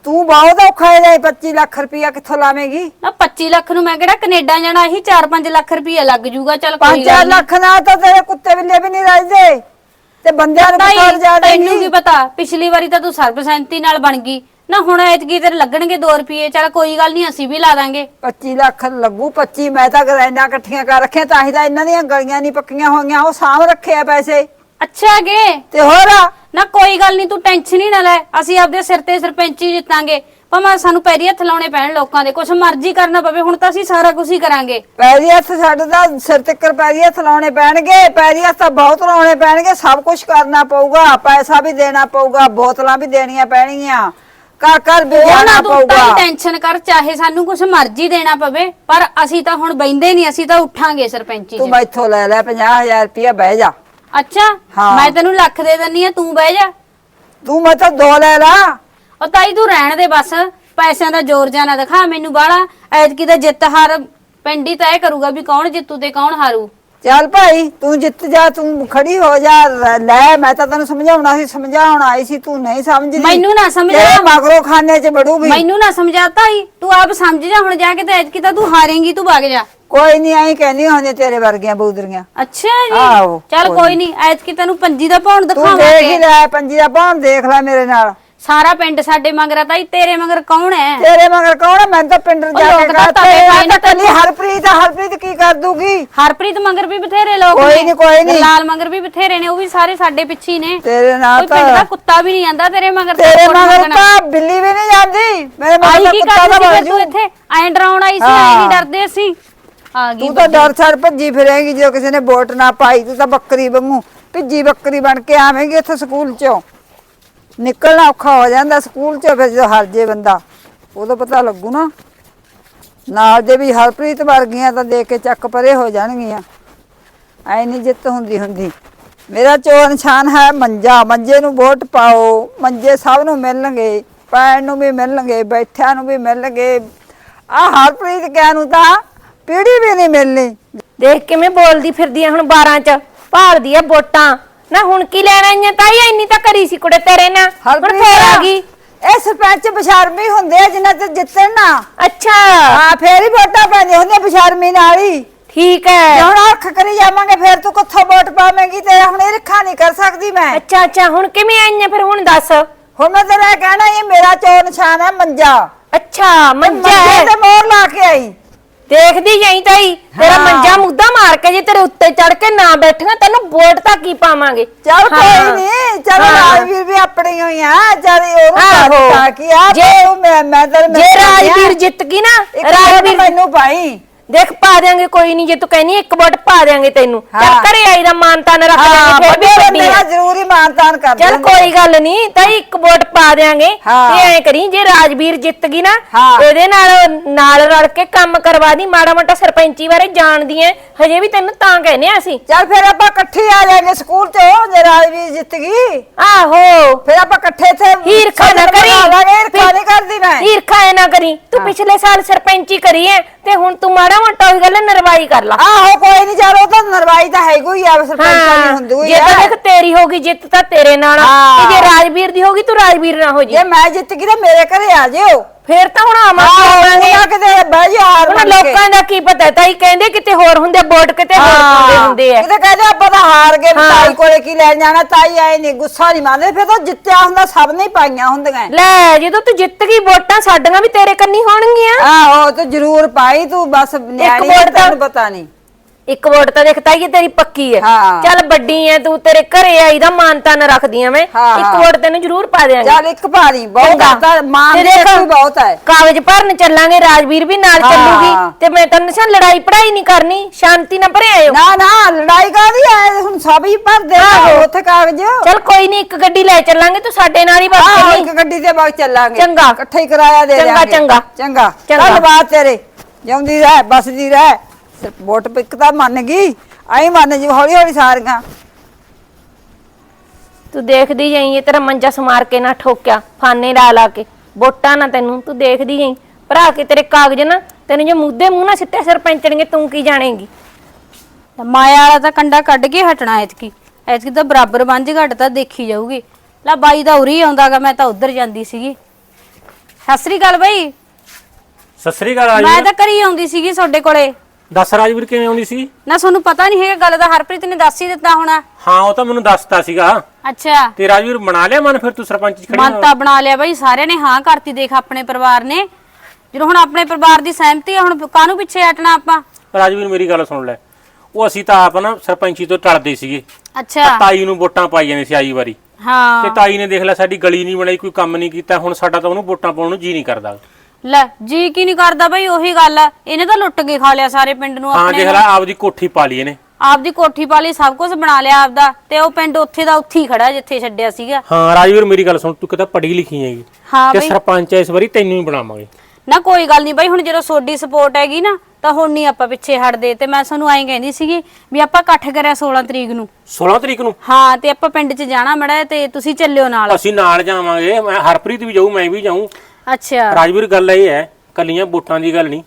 ਤੂੰ ਬਹੁਤ ਔਖਾ ਹੈ 25 ਲੱਖ ਰੁਪਇਆ ਕਿੱਥੋਂ ਲਾਵੇਂਗੀ? ਨਾ 25 ਲੱਖ ਨੂੰ ਮੈਂ ਕਿਹੜਾ ਕੈਨੇਡਾ ਜਾਣਾ? ਇਹੀ 4-5 ਲੱਖ ਰੁਪਏ ਲੱਗ ਜੂਗਾ। ਚੱਲ ਕੋਈ 5 ਗੱਲ ਨੀ। ਲੱਖ ਨਾਲ ਤਾਂ ਤੇਰੇ ਕੁੱਤੇ ਬਿੱਲੇ ਵੀ ਨਹੀਂ ਰਾਜਦੇ। ਤੇ ਬੰਦਿਆਂ ਨੂੰ ਤਾਈ, ਕਿੱਥੋਂ ਜਾ ਤੈਨੂੰ ਕੀ ਪਤਾ? ਪਿਛਲੀ ਵਾਰੀ ਤਾਂ ਤੂੰ ਸਰਬਸੰਮਤੀ ਨਾਲ ਬਣ ਗਈ। ਨਾ ਹੁਣ ਐਤਕੀ ਤੇਰੇ ਲੱਗਣਗੇ 2 ਰੁਪਏ। ਚੱਲ ਕੋਈ ਗੱਲ ਨਹੀਂ ਅਸੀਂ ਵੀ ਲਾ ਦਾਂਗੇ। 25 ਲੱਖ ਲੱਗੂ 25 ਮੈਂ ਤਾਂ ਗਰੈਂਡਾਂ ਇਕੱਠੀਆਂ ਕਰ ਰੱਖੀਆਂ ਤਾਂ ਹੀ ਤਾਂ ਇਹਨਾਂ ਦੀਆਂ ਗਲੀਆਂ ਨਹੀਂ ਪੱਕੀਆਂ ਹੋਈਆਂ। ਉਹ ਸਾਂਭ ਰੱਖੇ ਆ ਪੈਸੇ। ਅੱਛਾ ਗੇ ਤੇ ਹੋਰ ਨਾ ਕੋਈ ਗੱਲ ਨਹੀਂ ਤੂੰ ਟੈਨਸ਼ਨ ਹੀ ਨਾ ਲੈ। ਅਸੀਂ ਆਪਦੇ ਸਿਰ ਤੇ ਸਰਪੰਚੀ ਜਿੱਤਾਂਗੇ। ਭਾਵੇਂ ਸਾਨੂੰ ਪੈਰੀ ਹੱਥ ਲਾਉਣੇ ਪੈਣ ਲੋਕਾਂ ਦੇ ਕੁਛ ਮਰਜ਼ੀ ਕਰਨਾ ਪਵੇ ਹੁਣ ਤਾਂ ਅਸੀਂ ਸਾਰਾ ਕੁਝ ਹੀ ਕਰਾਂਗੇ। ਪੈਰੀ ਹੱਥ ਸਾਡੇ ਦਾ ਸਿਰ ਤੇ ਪੈਰੀ ਹੱਥ ਲਾਉਣੇ ਪੈਣਗੇ ਪੈਰੀ ਹੱਥ ਤਾਂ ਬਹੁਤ ਲਾਉਣੇ ਪੈਣਗੇ ਸਭ ਕੁਝ ਕਰਨਾ ਪਊਗਾ ਪੈਸਾ ਵੀ ਦੇਣਾ ਪਊਗਾ ਬੋਤਲਾਂ ਵੀ ਦੇਣੀਆਂ ਪੈਣਗੀਆਂ। ਘਰ ਘਰ ਵੀ ਉਹ ਜਾਣਾ ਨਾ ਤੂੰ ਪਊਗਾ। ਤਾਂ ਟੈਨਸ਼ਨ ਕਰ ਚਾਹੇ ਸਾਨੂੰ ਕੁਛ ਮਰਜ਼ੀ ਦੇਣਾ ਪਵੇ ਪਰ ਅਸੀਂ ਤਾਂ ਹੁਣ ਬੈੰਦੇ ਨਹੀਂ ਅਸੀਂ ਤਾਂ ਉੱਠਾਂਗੇ ਸਰਪੰਚੀ ਤੂੰ 'ਚ। ਮੈਥੋਂ ਲੈ ਲੈ 50000 ਰੁਪਇਆ ਬਹਿ ਜਾ। ਅੱਛਾ ਹਾਂ। ਮੈਂ ਤੈਨੂੰ ਲੱਖ ਦੇ ਦਿੰਨੀ ਆ ਤੂੰ ਬਹਿ ਜਾ। ਤੂੰ ਮੈਥੋਂ ਦੋ ਲੈ ਲਾ। ਉਹ ਤਾਈ ਤੂੰ ਰਹਿਣ ਦੇ ਬਸ ਪੈਸਿਆਂ ਦਾ ਜ਼ੋਰ ਜਾਣਾ ਦਿਖਾ ਮੈਨੂੰ ਬਾਹਲਾ ਐਤਕੀ ਤਾਂ ਜਿੱਤ ਹਾਰ ਪਿੰਡ ਹੀ ਤੈਅ ਕਰੂਗਾ ਵੀ ਕੌਣ ਜਿੱਤੂ ਤੇ ਕੌਣ ਹਾਰੂ। ਚੱਲ ਭਾਈ ਤੂੰ ਜਿੱਤ ਜਾ ਤੂੰ ਖੜੀ ਹੋ ਜਾ ਰ- ਲੈ ਮੈਂ ਤਾਂ ਤੈਨੂੰ ਸਮਝਾਉਣਾ ਸੀ ਸਮਝਾਉਣ ਆਈ ਸੀ ਤੂੰ ਨਹੀਂ ਸਮਝਦੀ ਮੈਨੂੰ ਨਾ ਸਮਝਾ। ਤੇਰੇ ਮਗਰੋਂ ਖਾਨੇ 'ਚ ਵੜੂਗੀ ਮੈਨੂੰ ਨਾ ਸਮਝਾਤਾ ਹੀ ਤੂੰ ਆਪ ਸਮਝ ਜਾ ਹੁਣ ਜਾ ਕੇ ਤੇ ਐਤਕੀ ਤਾਂ ਤੂੰ ਹਾਰੇਂਗੀ ਤੂੰ ਵਗ ਜਾ। ਕੋਈ ਨਹੀਂ ਆਈ ਕਹਿੰਦੀ ਹੁੰਦੀ ਤੇਰੇ ਵਰਗੀਆਂ ਬੂਦਰੀਆਂ। ਅੱਛਾ ਆਹੋ, ਜੀ ਚੱਲ ਕੋਈ ਕੋਈ ਨਹੀਂ ਐਤਕੀ ਤੈਨੂੰ ਪੰਜੀ ਦਾ ਪਾਉਣ ਤੂੰ ਦੇਖ ਹੀ ਦਿਖਾਵਾਂਗੇ ਲੈ ਪੰਜੀ ਦਾ ਬਾਣ ਦੇਖ ਲੈ ਮੇਰੇ ਨਾਲ। ਸਾਰਾ ਪਿੰਡ ਸਾਡੇ ਮਗਰ ਤਾਈ ਤੇਰੇ ਮਗਰ ਕੌਣ ਹੈ? ਤੇਰੇ ਮਗਰ ਕੌਣ ਹੈ? ਮੈਂ ਤਾਂ ਪਿੰਡ ਜਾ ਕੇ ਤਾਂ ਤਵੇ ਪਏ ਨੇ ਕੱਲੀ ਹਰਪ੍ਰੀਤ ਹਰਪ੍ਰੀਤ ਕੀ ਕਰ ਦੂਗੀ? ਹਰਪ੍ਰੀਤ ਮਗਰ ਵੀ ਬਥੇਰੇ ਲੋਕ ਕੋਈ ਨੇ। ਕੋਈ ਨੀ। ਲਾਲ ਮਗਰ ਵੀ ਬਥੇਰੇ ਨੇ ਉਹ ਵੀ ਸਾਰੇ ਸਾਡੇ ਪਿੱਛੇ ਹੀ ਨੇ। ਤੇਰੇ ਨਾਲ ਕੋਈ ਪਿੰਡ ਦਾ ਤਾਂ ਕੁੱਤਾ ਵੀ ਨਹੀਂ ਆਂਦਾ ਤੇਰੇ ਮਗਰ ਤੇਰੇ ਮਗਰ ਮੰਗਣ। ਤਾਂ ਬਿੱਲੀ ਵੀ ਨਹੀਂ ਜਾਂਦੀ। ਮੇਰੇ ਮਗਰ ਆਈ ਤਾਂ ਕੀ ਕੁੱਤਾ ਦਾ ਕਰਦੀ ਸੀ ਫਿਰ ਤੂੰ ਜੂ ਇੱਥੇ? ਐਂ ਡਰਾਉਣ ਆਈ ਸੀ ਐਂ ਹਾਂ। ਨਹੀਂ ਡਰਦੇ ਅਸੀਂ। ਆ ਗਈ ਤੂੰ ਤਾਂ ਡਰ ਛੜ ਭੱਜੀ ਫਿਰੇਂਗੀ ਜਦੋਂ ਕਿਸੇ ਨੇ ਵੋਟ ਨਾ ਪਾਈ ਤੂੰ ਤਾਂ ਬੱਕਰੀ ਵਾਂਗੂ ਭਿੱਜੀ ਬੱਕਰੀ ਬਣ ਕੇ ਆਵੇਂਗੀ ਇੱਥੇ ਸਕੂਲ ਚੋਂ। ਨਿਕਲਣਾ ਔਖਾ ਹੋ ਜਾਂਦਾ ਸਕੂਲ ਚੋਂ, ਫਿਰ ਜਦੋਂ ਹਰ ਜੇ ਬੰਦਾ, ਉਦੋਂ ਪਤਾ ਲੱਗੂ ਨਾ। ਨਾਲ ਦੇ ਵੀ ਹਰਪ੍ਰੀਤ ਵਰਗੀਆਂ ਤਾਂ ਦੇਖ ਕੇ ਚੱਕ ਪਰੇ ਹੋ ਜਾਣਗੀਆਂ। ਐ ਨਹੀਂ ਜਿੱਤ ਹੁੰਦੀ ਹੁੰਦੀ। ਮੇਰਾ ਚੋ ਨਿਸ਼ਾਨ ਹੈ ਮੰਜਾ, ਮੰਜੇ ਨੂੰ ਵੋਟ ਪਾਓ, ਮੰਜੇ ਸਭ ਨੂੰ ਮਿਲਣਗੇ, ਪੈਣ ਨੂੰ ਵੀ ਮਿਲਣਗੇ, ਬੈਠਿਆਂ ਨੂੰ ਵੀ ਮਿਲਣਗੇ। ਆ ਹਰਪ੍ਰੀਤ ਕਹਿ ਨੂੰ ਤਾਂ ਪੀੜੀ ਵੀ ਨਹੀਂ ਮਿਲਣੀ। ਦੇਖ ਕਿਵੇਂ ਬੋਲਦੀ ਫਿਰਦੀ ਆ ਹੁਣ 12 ਚ, ਭਾਲਦੀ ਆ ਵੋਟਾਂ। ਨਾ ਹੁਣ ਕੀ ਲੈਣ ਆਈਆਂ ਤਾਈ ਇੰਨੀ ਤਾਂ ਕਰੀ ਸੀ ਕੁੜੇ ਤੇਰੇ ਨਾਲ। ਹੁਣ ਫੇਰ ਆ ਗਈ। ਇਹ ਸਰਪੰਚ ਬਸ਼ਰਮੀ ਹੁੰਦੇ ਆ ਜਿਨ੍ਹਾਂ ਤੇ ਜਿੱਤਣ ਨਾ। ਅੱਛਾ। ਹਾਂ ਫੇਰ ਹੀ ਵੋਟਾਂ ਪੈਂਦੀਆਂ ਹੁੰਦੀਆਂ ਬਸ਼ਰਮੀ ਨਾਲ ਹੀ। ਠੀਕ ਹੈ। ਹੁਣ ਅੱਖ ਕਰੀ ਜਾਵਾਂਗੇ ਫੇਰ ਤੂੰ ਕਿੱਥੋਂ ਵੋਟ ਪਾਵੇਂਗੀ? ਤੇ ਹੁਣ ਇਹ ਰੱਖਾ ਨਹੀਂ ਕਰ ਸਕਦੀ ਮੈਂ। ਅੱਛਾ ਅੱਛਾ ਹੁਣ ਕਿਵੇਂ ਆਈਆਂ? ਫਿਰ ਹੁਣ ਦੱਸ। ਹੁਣ ਮੈਂ ਤੇਰਾ ਕਹਿਣਾ ਇਹ ਮੇਰਾ ਚੋ ਨਿਸ਼ਾਨ ਹੈ ਮੰਜਾ। ਅੱਛਾ ਮੰਜਾ ਮੰਜੇ ਹੈ। ਤੇ ਮੋਹਰ ਲਾ ਕੇ ਆਈ। ਦੇਖਦੀ ਜਾਈ ਤਾਈ ਤੇਰਾ। ਮੰਜਾ ਮੁੱਦਾ ਮਾਰ ਕੇ ਜੇ ਤੇਰੇ ਉੱਤੇ ਚੜ ਕੇ ਨਾ ਬੈਠੀਆਂ ਤੈਨੂੰ ਵੋਟ ਤਾਂ ਕੀ ਪਾਵਾਂਗੇ ਚੱਲ। ਕੋਈ ਨਹੀਂ ਚਲ। ਰਾਜਵੀਰ ਵੀ ਆਪਣੀ ਹੋਈ ਆ ਚੱਲ ਉਹਨੂੰ। ਤਾਂ ਕੀ ਆ ਜੇ- ਮੈਂ ਮੈਂ ਤੇਰੇ ਜੇ ਰਾਜਵੀਰ ਜਿੱਤ ਗਈ ਨਾ ਰਾਜਵੀਰ ਮੈਨੂੰ ਪਾਈ ਦੇਖ ਪਾ ਦਿਆਂਗੇ ਕੋਈ ਨਹੀਂ ਜੇ ਤੂੰ ਕਹਿੰਨੀ ਇੱਕ ਵੋਟ ਪਾ ਦਿਆਂਗੇ ਤੈਨੂੰ। ਚੱਲ ਹਾਂ। ਘਰੇ ਆਈ ਦਾ ਮਾਨਤਾ ਨ ਰੱਖ ਹਾਂ ਫਿਰ ਵੀ ਵੱਡੇ ਆ ਨਾ ਜ਼ਰੂਰੀ ਮਾਨਤਾਨ ਕਰ ਚੱਲ ਦਿੰਦੇ। ਕੋਈ ਗੱਲ ਨਹੀਂ ਤਾਂ ਇੱਕ ਵੋਟ ਪਾ ਦੇਾਂਗੇ ਹਾਂ। ਤੇ ਐ ਕਰੀ ਜੇ ਰਾਜਵੀਰ ਜਿੱਤ ਗਈ ਨਾ ਹਾਂ। ਇਹਦੇ ਨਾਲ ਨਾਲ ਰਲ ਕੇ ਕੰਮ ਕਰਵਾ ਦੀ ਮਾੜਾ ਮੋਟਾ ਸਰਪੰਚੀ ਬਾਰੇ ਜਾਣਦੀ ਐ। ਹਜੇ ਵੀ ਤੈਨੂੰ ਤਾਂ ਕਹਿੰਦੇ ਆ ਅਸੀਂ। ਚੱਲ ਫਿਰ ਆਪਾਂ ਇਕੱਠੇ ਆ ਜਾਾਂਗੇ ਸਕੂਲ ਚ ਜੇ ਰਾਜਵੀਰ ਜਿੱਤ ਗਈ। ਆਹੋ। ਫਿਰ ਆਪਾਂ ਇਕੱਠੇ ਇੱਥੇ ਹੀਰਖਾ ਨਾ ਕਰੀ। ਹੀਰਖਾ ਨਹੀਂ ਕਰਦੀ ਮੈਂ। ਹੀਰਖਾ ਐ ਨਾ ਕਰੀ। ਤੂੰ ਪਿਛਲੇ ਸਾਲ ਸਰਪੰਚੀ ਕਰੀ ਐ ਤੇ ਹੁਣ ਤੂੰ ਮਾੜਾ ਮੋਟਾ ਉਹ ਗੱਲ ਨਰਵਾਈ ਕਰ ਲਾ ਆਹੋ ਕੋਈ ਨਹੀਂ ਚੱਲ ਉਹ ਤਾਂ ਨਰਵਾਈ ਤਾਂ ਹੈ ਕੋਈ ਆ ਸਰਪੰਚ ਵਾਲੀ ਹੁੰਦੀ ਹੋਈ ਜੇ ਤਾਂ ਦੇਖ ਤੇਰੀ ਹੋਗੀ ਜਿੱਤ ਤਾਂ ਤੇਰੇ ਨਾਲ ਆ। ਹਾਂ। ਤੇ ਜੇ ਰਾਜਵੀਰ ਦੀ ਹੋਗੀ ਤੂੰ ਰਾਜਵੀਰ ਨਾਲ ਹੋ ਜੀ ਜੇ ਮੈਂ ਜਿੱਤ ਗਈ ਤਾਂ ਮੇਰੇ ਘਰੇ ਆ ਜਿਓ ਫੇਰ ਤਾਂ ਹੁਣ ਆਵਾਂਗੇ ਉਹਨਾਂ ਕਿਤੇ ਬਹਿ ਬਣ ਕੇ। ਲੋਕਾਂ ਦਾ ਕੀ ਪਤਾ ਤਾਈ ਕਹਿੰਦੇ ਕਿਤੇ ਹੋਰ ਹੁੰਦੇ ਵੋਟ ਕਿਤੇ ਹੋਰ ਹੁੰਦੇ ਐ ਕਿਤੇ ਕਹਿੰਦੇ ਆਪਾਂ ਤਾਂ ਹਾਰ ਗਏ। ਤਾਈ ਕੋਲੇ ਕੀ ਲੈਣ ਜਾਣਾ ਤਾਈ ਆਏ ਨਹੀਂ ਗੁੱਸਾ ਨਹੀਂ ਮੰਨਦੇ ਫਿਰ ਤਾਂ ਜਿੱਤਿਆ ਹੁੰਦਾ ਸਭ ਨੇ ਪਾਈਆਂ ਹੁੰਦੀਆਂ। ਲੈ ਜਦੋਂ ਤੂੰ ਜਿੱਤ ਗਈ ਵੋਟਾਂ ਸਾਡੀਆਂ ਵੀ ਤੇਰੇ ਕੰਨੀ ਹੋਣਗੀਆਂ। ਆਹੋ ਤੂੰ ਜ਼ਰੂਰ ਪਾਈ ਤੂੰ ਬਸ ਨਿਆਣੀ ਤੈਨੂੰ ਪਤਾ ਨਹੀਂ ਇੱਕ ਵੋਟ ਤਾਂ ਦੇਖ ਤਾਈ ਤੇਰੀ ਪੱਕੀ ਐ ਹਾਂ। ਚੱਲ ਵੱਡੀ ਐ ਤੂੰ ਤੇਰੇ ਘਰੇ ਆਈ ਦਾ ਮਾਨਤਾ ਨਾ ਰੱਖਦੀ ਆ ਮੈਂ ਹਾਂ, ਇੱਕ ਹਾਂ। ਵੋਟ ਤੈਨੂੰ ਜ਼ਰੂਰ ਪਾ ਦੇਾਂਗੇ ਚੱਲ ਇੱਕ ਭਾਰੀ ਬਹੁਤ ਚੰਗਾ। ਤਾਂ ਮਾਂ ਤੇ ਦੇ ਦੇਖ, ਵੀ ਬਹੁਤ ਹੈ ਕਾਗਜ਼ ਭਰਨ ਚੱਲਾਂਗੇ ਰਾਜਵੀਰ ਵੀ ਨਾਲ ਹਾਂ। ਚੱਲੂਗੀ ਤੇ ਮੈਂ ਤੈਨੂੰ ਦੱਸਾਂ ਲੜਾਈ ਪੜਾਈ ਨਹੀਂ ਕਰਨੀ ਸ਼ਾਂਤੀ ਨਾਲ ਭਰੇ ਆਇਓ ਨਾ ਨਾ ਲੜਾਈ ਕਾਦੀ ਹੈ ਹੁਣ ਸਭ ਹੀ ਭਰਦੇ ਆ ਆਹੋ। ਉੱਥੇ ਕਾਗਜ਼ ਚੱਲ ਕੋਈ ਨਹੀਂ ਇੱਕ ਗੱਡੀ ਲੈ ਚੱਲਾਂਗੇ ਤੂੰ ਸਾਡੇ ਨਾਲ ਹੀ ਬਸ ਆਹੋ ਚੱਲੀ ਇੱਕ ਗੱਡੀ ਤੇ ਬਾਗ ਚੱਲਾਂਗੇ ਚੰਗਾ। ਇਕੱਠੇ ਹੀ ਕਿਰਾਇਆ ਦੇ ਚੰਗਾ, ਦਿਆਂਗੇ ਚੰਗਾ। ਚੰਗਾ ਚੰਗਾ। ਧੰਨਵਾਦ ਤੇਰੇ ਜਿਉਂਦੀ ਰਹਿ ਬਸਦੀ ਰਹਿ ਵੋਟ ਪਿੱਕ ਤਾਂ ਮੰਨ ਗਈ ਆਈ ਮੰਨ ਜੀ ਹੌਲੀ ਹੌਲੀ ਸਾਰੀਆਂ। ਤੂੰ ਦੇਖਦੀ ਜਾਈਂ ਇਹ ਤੇਰਾ ਮੰਜਾ ਸਮਾਰ ਕੇ ਨਾ ਠੋਕਿਆ ਫਾਨੇ ਲਾ ਲਾ ਕੇ ਵੋਟਾਂ ਨਾ ਤੈਨੂੰ ਤੂੰ ਦੇਖਦੀ ਜਾਈਂ। ਭਰਾ ਕੇ ਤੇਰੇ ਕਾਗਜ਼ ਨਾ ਤੈਨੂੰ ਜੇ ਮੁੱਦੇ ਮੂੰਹ ਨਾ ਸਿੱਟੇ ਸਰਪੰਚਣਗੇ ਤੂੰ ਕੀ ਜਾਣੇਗੀ? ਤਾਂ ਮਾਇਆ ਵਾਲਾ ਤਾਂ ਕੰਡਾ ਕੱਢ ਕੇ ਹਟਣਾ ਐਤਕੀ। ਐਤਕੀ ਤਾਂ ਬਰਾਬਰ ਬੰਜ ਘਟ ਤਾਂ ਦੇਖੀ ਜਾਊਗੀ। ਲੈ ਬਾਈ ਦਾ ਉਰੀ ਆਉਂਦਾਗਾ ਮੈਂ ਤਾਂ ਉਧਰ ਜਾਂਦੀ ਸੀਗੀ। ਸਤਿ ਸ੍ਰੀ ਅਕਾਲ ਬਾਈ। ਸਤਿ ਸ੍ਰੀ ਅਕਾਲ ਮੈਂ ਤਾਂ ਕਰੀ ਆਉਂਦੀ ਸੀਗੀ ਤੁਹਾਡੇ ਕੋਲੇ। ਦੱਸ ਰਾਜਵੀਰ ਕਿਵੇਂ ਆਉਂਦੀ ਸੀ? ਨਾ ਤੁਹਾਨੂੰ ਪਤਾ ਨਹੀਂ ਹੈਗਾ ਗੱਲ ਦਾ ਹਰਪ੍ਰੀਤ ਨੇ ਦੱਸ ਹੀ ਦਿੱਤਾ ਹੋਣਾ। ਹਾਂ ਉਹ ਤਾਂ ਮੈਨੂੰ ਦੱਸਤਾ ਸੀਗਾ। ਅੱਛਾ। ਤੇ ਰਾਜਵੀਰ ਬਣਾ ਲਿਆ ਮਨ ਫਿਰ ਤੂੰ ਸਰਪੰਚ ਚ ਖੜੀ ਮਨ ਤਾਂ ਬਣਾ ਲਿਆ ਬਾਈ ਸਾਰਿਆਂ ਨੇ ਹਾਂ ਕਰਤੀ ਦੇਖ ਆਪਣੇ ਪਰਿਵਾਰ ਨੇ। ਜਦੋਂ ਹੁਣ ਆਪਣੇ ਪਰਿਵਾਰ ਦੀ ਸਹਿਮਤੀ ਆ ਹੁਣ ਕਾਹਨੂੰ ਪਿੱਛੇ ਹਟਣਾ ਆਪਾਂ? ਰਾਜਵੀਰ ਮੇਰੀ ਗੱਲ ਸੁਣ ਲੈ। ਉਹ ਅਸੀਂ ਤਾਂ ਆਪ ਨਾ ਸਰਪੰਚੀ ਤੋਂ ਟਲਦੇ ਸੀਗੇ। ਅੱਛਾ। ਤਾਈ ਨੂੰ ਵੋਟਾਂ ਪਾਈ ਜਾਂਦੇ ਸੀ ਆਈ ਵਾਰੀ। ਤੇ ਹਾਂ ਤਾਈ ਨੇ ਦੇਖ ਲਿਆ ਸਾਡੀ ਗਲੀ ਨਹੀਂ ਬਣਾਈ ਕੋਈ ਕੰਮ ਨਹੀਂ ਕੀਤਾ ਹੁਣ ਸਾਡਾ ਤਾਂ ਉਹਨੂੰ ਵੋਟਾਂ ਪਾਉਣ ਨੂੰ ਜੀ ਨਹੀਂ ਕਰਦਾ। ਲੈ ਜੀ ਕੀ ਨਹੀਂ ਕਰਦਾ ਬਾਈ ਉਹੀ ਗੱਲ ਆ। ਇਹਨੇ ਤਾਂ ਲੁੱਟ ਕੇ ਖਾ ਲਿਆ ਸਾਰੇ ਪਿੰਡ ਨੂੰ ਹਾਂ ਦੇਖ ਲੈ ਆਪਦੀ ਕੋਠੀ ਪਾ ਲਈ ਇਹਨੇ। ਆਪਦੀ ਕੋਠੀ ਪਾ ਲਈ ਸਭ ਕੁਝ ਬਣਾ ਲਿਆ ਆਪਦਾ। ਤੇ ਉਹ ਪਿੰਡ ਉੱਥੇ ਦਾ ਉੱਥੇ ਹੀ ਖੜਾ ਜਿੱਥੇ ਛੱਡਿਆ ਸੀਗਾ। ਹਾਂ ਰਾਜਵੀਰ ਮੇਰੀ ਗੱਲ ਸੁਣ ਤੂੰ ਕਿਤਾ ਪੜ੍ਹੀ ਲਿਖੀ ਹੈਗੀ। ਹਾਂ ਤੇ ਬਈ। ਸਰਪੰਚ ਇਸ ਵਾਰੀ ਤੈਨੂੰ ਹੀ ਬਣਾਵਾਂਗੇ। ਨਾ ਕੋਈ ਗੱਲ ਨਹੀਂ ਬਾਈ ਹੁਣ ਜਦੋਂ ਸੋਡੀ ਸਪੋਰਟ ਹੈਗੀ ਨਾ ਤਾਂ ਹੁਣ ਨਹੀਂ ਆਪਾਂ ਪਿੱਛੇ ਹਟਦੇ। ਤੇ ਮੈਂ ਤੁਹਾਨੂੰ ਐਂ ਕਹਿੰਦੀ ਸੀਗੀ ਵੀ ਆਪਾਂ ਇਕੱਠ ਕਰਿਆ 16 ਤਰੀਕ ਨੂੰ। 16 ਤਰੀਕ ਨੂੰ? ਹਾਂ ਤੇ ਆਪਾਂ ਪਿੰਡ 'ਚ ਜਾਣਾ ਮੜਾ ਤੇ ਤੁਸੀਂ ਚੱਲਿਓ ਨਾਲ। ਅਸੀਂ ਨਾਲ ਜਾਵਾਂਗੇ ਮੈਂ ਹਰਪ੍ਰੀਤ ਵੀ ਜਾਊ ਮੈਂ ਵੀ ਜਾਊਂ। ਅੱਛਾ। ਰਾਜਵੀਰ ਗੱਲ ਇਹ ਹੈ ਕੱਲੀਆਂ ਵੋਟਾਂ ਦੀ ਗੱਲ ਨਹੀਂ।